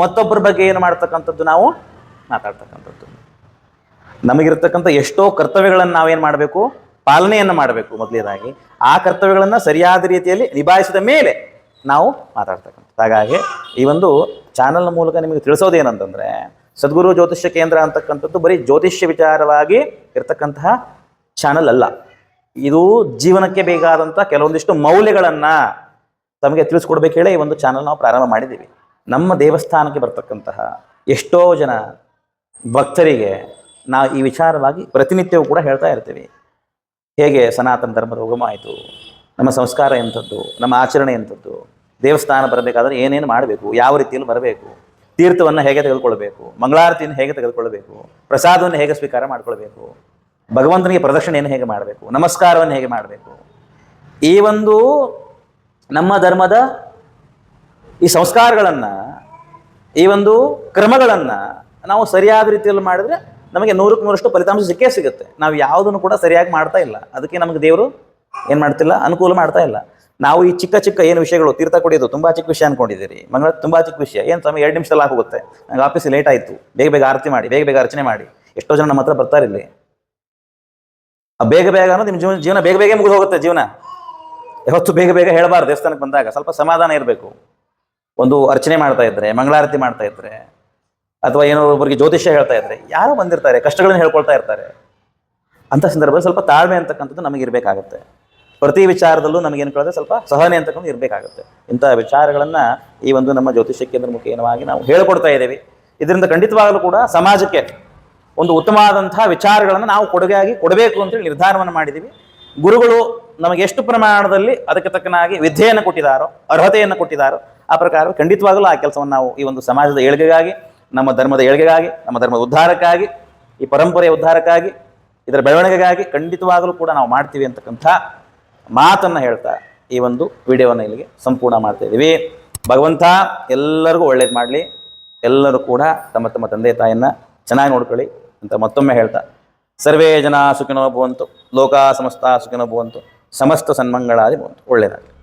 ಮತ್ತೊಬ್ಬರ ಬಗ್ಗೆ ಏನು ಮಾಡ್ತಕ್ಕಂಥದ್ದು ನಾವು ಮಾತಾಡ್ತಕ್ಕಂಥದ್ದು. ನಮಗಿರ್ತಕ್ಕಂಥ ಎಷ್ಟೋ ಕರ್ತವ್ಯಗಳನ್ನು ನಾವೇನು ಮಾಡಬೇಕು? ಪಾಲನೆಯನ್ನು ಮಾಡಬೇಕು ಮೊದಲನೇದಾಗಿ. ಆ ಕರ್ತವ್ಯಗಳನ್ನು ಸರಿಯಾದ ರೀತಿಯಲ್ಲಿ ನಿಭಾಯಿಸಿದ ಮೇಲೆ ನಾವು ಮಾತಾಡ್ತಕ್ಕಂಥದ್ದು. ಹಾಗಾಗಿ ಈ ಒಂದು ಚಾನಲ್ನ ಮೂಲಕ ನಿಮಗೆ ತಿಳಿಸೋದೇನಂತಂದರೆ, ಸದ್ಗುರು ಜ್ಯೋತಿಷ್ಯ ಕೇಂದ್ರ ಅಂತಕ್ಕಂಥದ್ದು ಬರೀ ಜ್ಯೋತಿಷ್ಯ ವಿಚಾರವಾಗಿ ಇರತಕ್ಕಂತಹ ಚಾನಲ್ ಅಲ್ಲ. ಇದು ಜೀವನಕ್ಕೆ ಬೇಕಾದಂಥ ಕೆಲವೊಂದಿಷ್ಟು ಮೌಲ್ಯಗಳನ್ನು ತಮಗೆ ತಿಳಿಸ್ಕೊಡ್ಬೇಕು ಹೇಳಿ ಈ ಒಂದು ಚಾನಲ್ ನಾವು ಪ್ರಾರಂಭ ಮಾಡಿದ್ದೀವಿ. ನಮ್ಮ ದೇವಸ್ಥಾನಕ್ಕೆ ಬರ್ತಕ್ಕಂತಹ ಎಷ್ಟೋ ಜನ ಭಕ್ತರಿಗೆ ನಾವು ಈ ವಿಚಾರವಾಗಿ ಪ್ರತಿನಿತ್ಯವೂ ಕೂಡ ಹೇಳ್ತಾ ಇರ್ತೀವಿ. ಹೇಗೆ ಸನಾತನ ಧರ್ಮದ ಉಗಮ ಆಯಿತು? ನಮ್ಮ ಸಂಸ್ಕಾರ ಎಂಥದ್ದು? ನಮ್ಮ ಆಚರಣೆ ಎಂಥದ್ದು? ದೇವಸ್ಥಾನ ಬರಬೇಕಾದ್ರೆ ಏನೇನು ಮಾಡಬೇಕು? ಯಾವ ರೀತಿಯಲ್ಲಿ ಬರಬೇಕು? ತೀರ್ಥವನ್ನು ಹೇಗೆ ತೆಗೆದುಕೊಳ್ಬೇಕು ಮಂಗಳಾರತಿಯನ್ನು ಹೇಗೆ ತೆಗೆದುಕೊಳ್ಬೇಕು ಪ್ರಸಾದವನ್ನು ಹೇಗೆ ಸ್ವೀಕಾರ ಮಾಡಿಕೊಳ್ಬೇಕು ಭಗವಂತನಿಗೆ ಪ್ರದಕ್ಷಿಣೆಯನ್ನು ಹೇಗೆ ಮಾಡಬೇಕು? ನಮಸ್ಕಾರವನ್ನು ಹೇಗೆ ಮಾಡಬೇಕು? ಈ ಒಂದು ನಮ್ಮ ಧರ್ಮದ ಈ ಸಂಸ್ಕಾರಗಳನ್ನು, ಈ ಒಂದು ಕ್ರಮಗಳನ್ನು ನಾವು ಸರಿಯಾದ ರೀತಿಯಲ್ಲಿ ಮಾಡಿದ್ರೆ ನಮಗೆ ನೂರಕ್ಕೆ ನೂರಷ್ಟು ಫಲಿತಾಂಶ ಸಿಕ್ಕೇ ಸಿಗುತ್ತೆ. ನಾವು ಯಾವುದನ್ನು ಕೂಡ ಸರಿಯಾಗಿ ಮಾಡ್ತಾ ಇಲ್ಲ. ಅದಕ್ಕೆ ನಮಗೆ ದೇವರು ಏನು ಮಾಡ್ತಿಲ್ಲ? ಅನುಕೂಲ ಮಾಡ್ತಾ ಇಲ್ಲ. ನಾವು ಈ ಚಿಕ್ಕ ಚಿಕ್ಕ ಏನು ವಿಷಯಗಳು, ತೀರ್ಥ ಕುಡಿಯೋದು ತುಂಬ ಚಿಕ್ಕ ವಿಷಯ ಅನ್ಕೊಂಡಿದ್ದೀರಿ. ಮಂಗಳ ತುಂಬ ಚಿಕ್ಕ ವಿಷಯ. ಏನು ಸಮಯ ಎರಡು ನಿಮಿಷದಲ್ಲಿ ಆಗೋಗುತ್ತೆ. ನಂಗೆ ಆಫೀಸ್ ಲೇಟ್ ಆಯಿತು. ಬೇಗ ಬೇಗ ಆರತಿ ಮಾಡಿ, ಬೇಗ ಬೇಗ ಅರ್ಚನೆ ಮಾಡಿ. ಎಷ್ಟೋ ಜನ ನಮ್ಮ ಹತ್ರ ಬರ್ತಾರೆ ಇಲ್ಲಿ ಬೇಗ ಬೇಗ ಅಂದ್ರೆ ನಿಮ್ಮ ಜೀವನ ಜೀವನ ಬೇಗ ಬೇಗ ಮುಗಿದು ಹೋಗುತ್ತೆ ಜೀವನ. ಯಾವತ್ತು ಬೇಗ ಬೇಗ ಹೇಳಬಾರ್ದು ದೇವಸ್ಥಾನಕ್ಕೆ ಬಂದಾಗ. ಸ್ವಲ್ಪ ಸಮಾಧಾನ ಇರಬೇಕು. ಒಂದು ಅರ್ಚನೆ ಮಾಡ್ತಾ ಇದ್ರೆ, ಮಂಗಳಾರತಿ ಮಾಡ್ತಾ ಇದ್ರೆ. ಅಥವಾ ಏನೋ ಒಬ್ಬರಿಗೆ ಜ್ಯೋತಿಷ್ಯ ಹೇಳ್ತಾ ಇದ್ರೆ, ಯಾರೋ ಬಂದಿರ್ತಾರೆ, ಕಷ್ಟಗಳನ್ನ ಹೇಳ್ಕೊಳ್ತಾ ಇರ್ತಾರೆ. ಅಂಥ ಸಂದರ್ಭದಲ್ಲಿ ಸ್ವಲ್ಪ ತಾಳ್ಮೆ ಅಂತಕ್ಕಂಥದ್ದು ನಮಗೆ ಇರಬೇಕಾಗುತ್ತೆ. ಪ್ರತಿ ವಿಚಾರದಲ್ಲೂ ನಮಗೇನು ಕೇಳಿದ್ರೆ ಸ್ವಲ್ಪ ಸಹನೆ ಅಂತಕ್ಕಂಥ ಇರಬೇಕಾಗುತ್ತೆ. ಇಂಥ ವಿಚಾರಗಳನ್ನು ಈ ಒಂದು ನಮ್ಮ ಜ್ಯೋತಿಷ್ಯ ಕೇಂದ್ರ ಮುಖೇನವಾಗಿ ನಾವು ಹೇಳ್ಕೊಡ್ತಾ ಇದ್ದೀವಿ. ಇದರಿಂದ ಖಂಡಿತವಾಗಲೂ ಕೂಡ ಸಮಾಜಕ್ಕೆ ಒಂದು ಉತ್ತಮವಾದಂತಹ ವಿಚಾರಗಳನ್ನು ನಾವು ಕೊಡುಗೆಯಾಗಿ ಕೊಡಬೇಕು ಅಂತೇಳಿ ನಿರ್ಧಾರವನ್ನು ಮಾಡಿದ್ದೀವಿ. ಗುರುಗಳು ನಮಗೆ ಎಷ್ಟು ಪ್ರಮಾಣದಲ್ಲಿ ಅದಕ್ಕೆ ತಕ್ಕನಾಗಿ ವಿದ್ಯೆಯನ್ನು ಕೊಟ್ಟಿದ್ದಾರೋ, ಅರ್ಹತೆಯನ್ನು ಕೊಟ್ಟಿದ್ದಾರೋ, ಆ ಪ್ರಕಾರ ಖಂಡಿತವಾಗಲೂ ಆ ಕೆಲಸವನ್ನು ನಾವು ಈ ಒಂದು ಸಮಾಜದ ಏಳಿಗೆಗಾಗಿ ನಮ್ಮ ಧರ್ಮದ ಏಳಿಗೆಗಾಗಿ, ನಮ್ಮ ಧರ್ಮದ ಉದ್ಧಾರಕ್ಕಾಗಿ, ಈ ಪರಂಪರೆಯ ಉದ್ಧಾರಕ್ಕಾಗಿ, ಇದರ ಬೆಳವಣಿಗೆಗಾಗಿ ಖಂಡಿತವಾಗಲೂ ಕೂಡ ನಾವು ಮಾಡ್ತೀವಿ ಅಂತಕ್ಕಂಥ ಮಾತನ್ನು ಹೇಳ್ತಾ ಈ ಒಂದು ವಿಡಿಯೋವನ್ನು ಇಲ್ಲಿಗೆ ಸಂಪೂರ್ಣ ಮಾಡ್ತಾ ಇದ್ದೀವಿ. ಭಗವಂತ ಎಲ್ಲರಿಗೂ ಒಳ್ಳೇದು ಮಾಡಲಿ. ಎಲ್ಲರೂ ಕೂಡ ತಮ್ಮ ತಮ್ಮ ತಂದೆ ತಾಯಿಯನ್ನು ಚೆನ್ನಾಗಿ ನೋಡ್ಕೊಳ್ಳಿ ಅಂತ ಮತ್ತೊಮ್ಮೆ ಹೇಳ್ತಾ. ಸರ್ವೇ ಜನ ಸುಖಿನೋ ಭವಂತು, ಲೋಕ ಸಮಸ್ತ ಸುಖಿನೋ ಭವಂತು, ಸಮಸ್ತ ಸನ್ಮಂಗಳಾದಿ ಭವಂತು. ಒಳ್ಳೆಯದಾಗಲಿ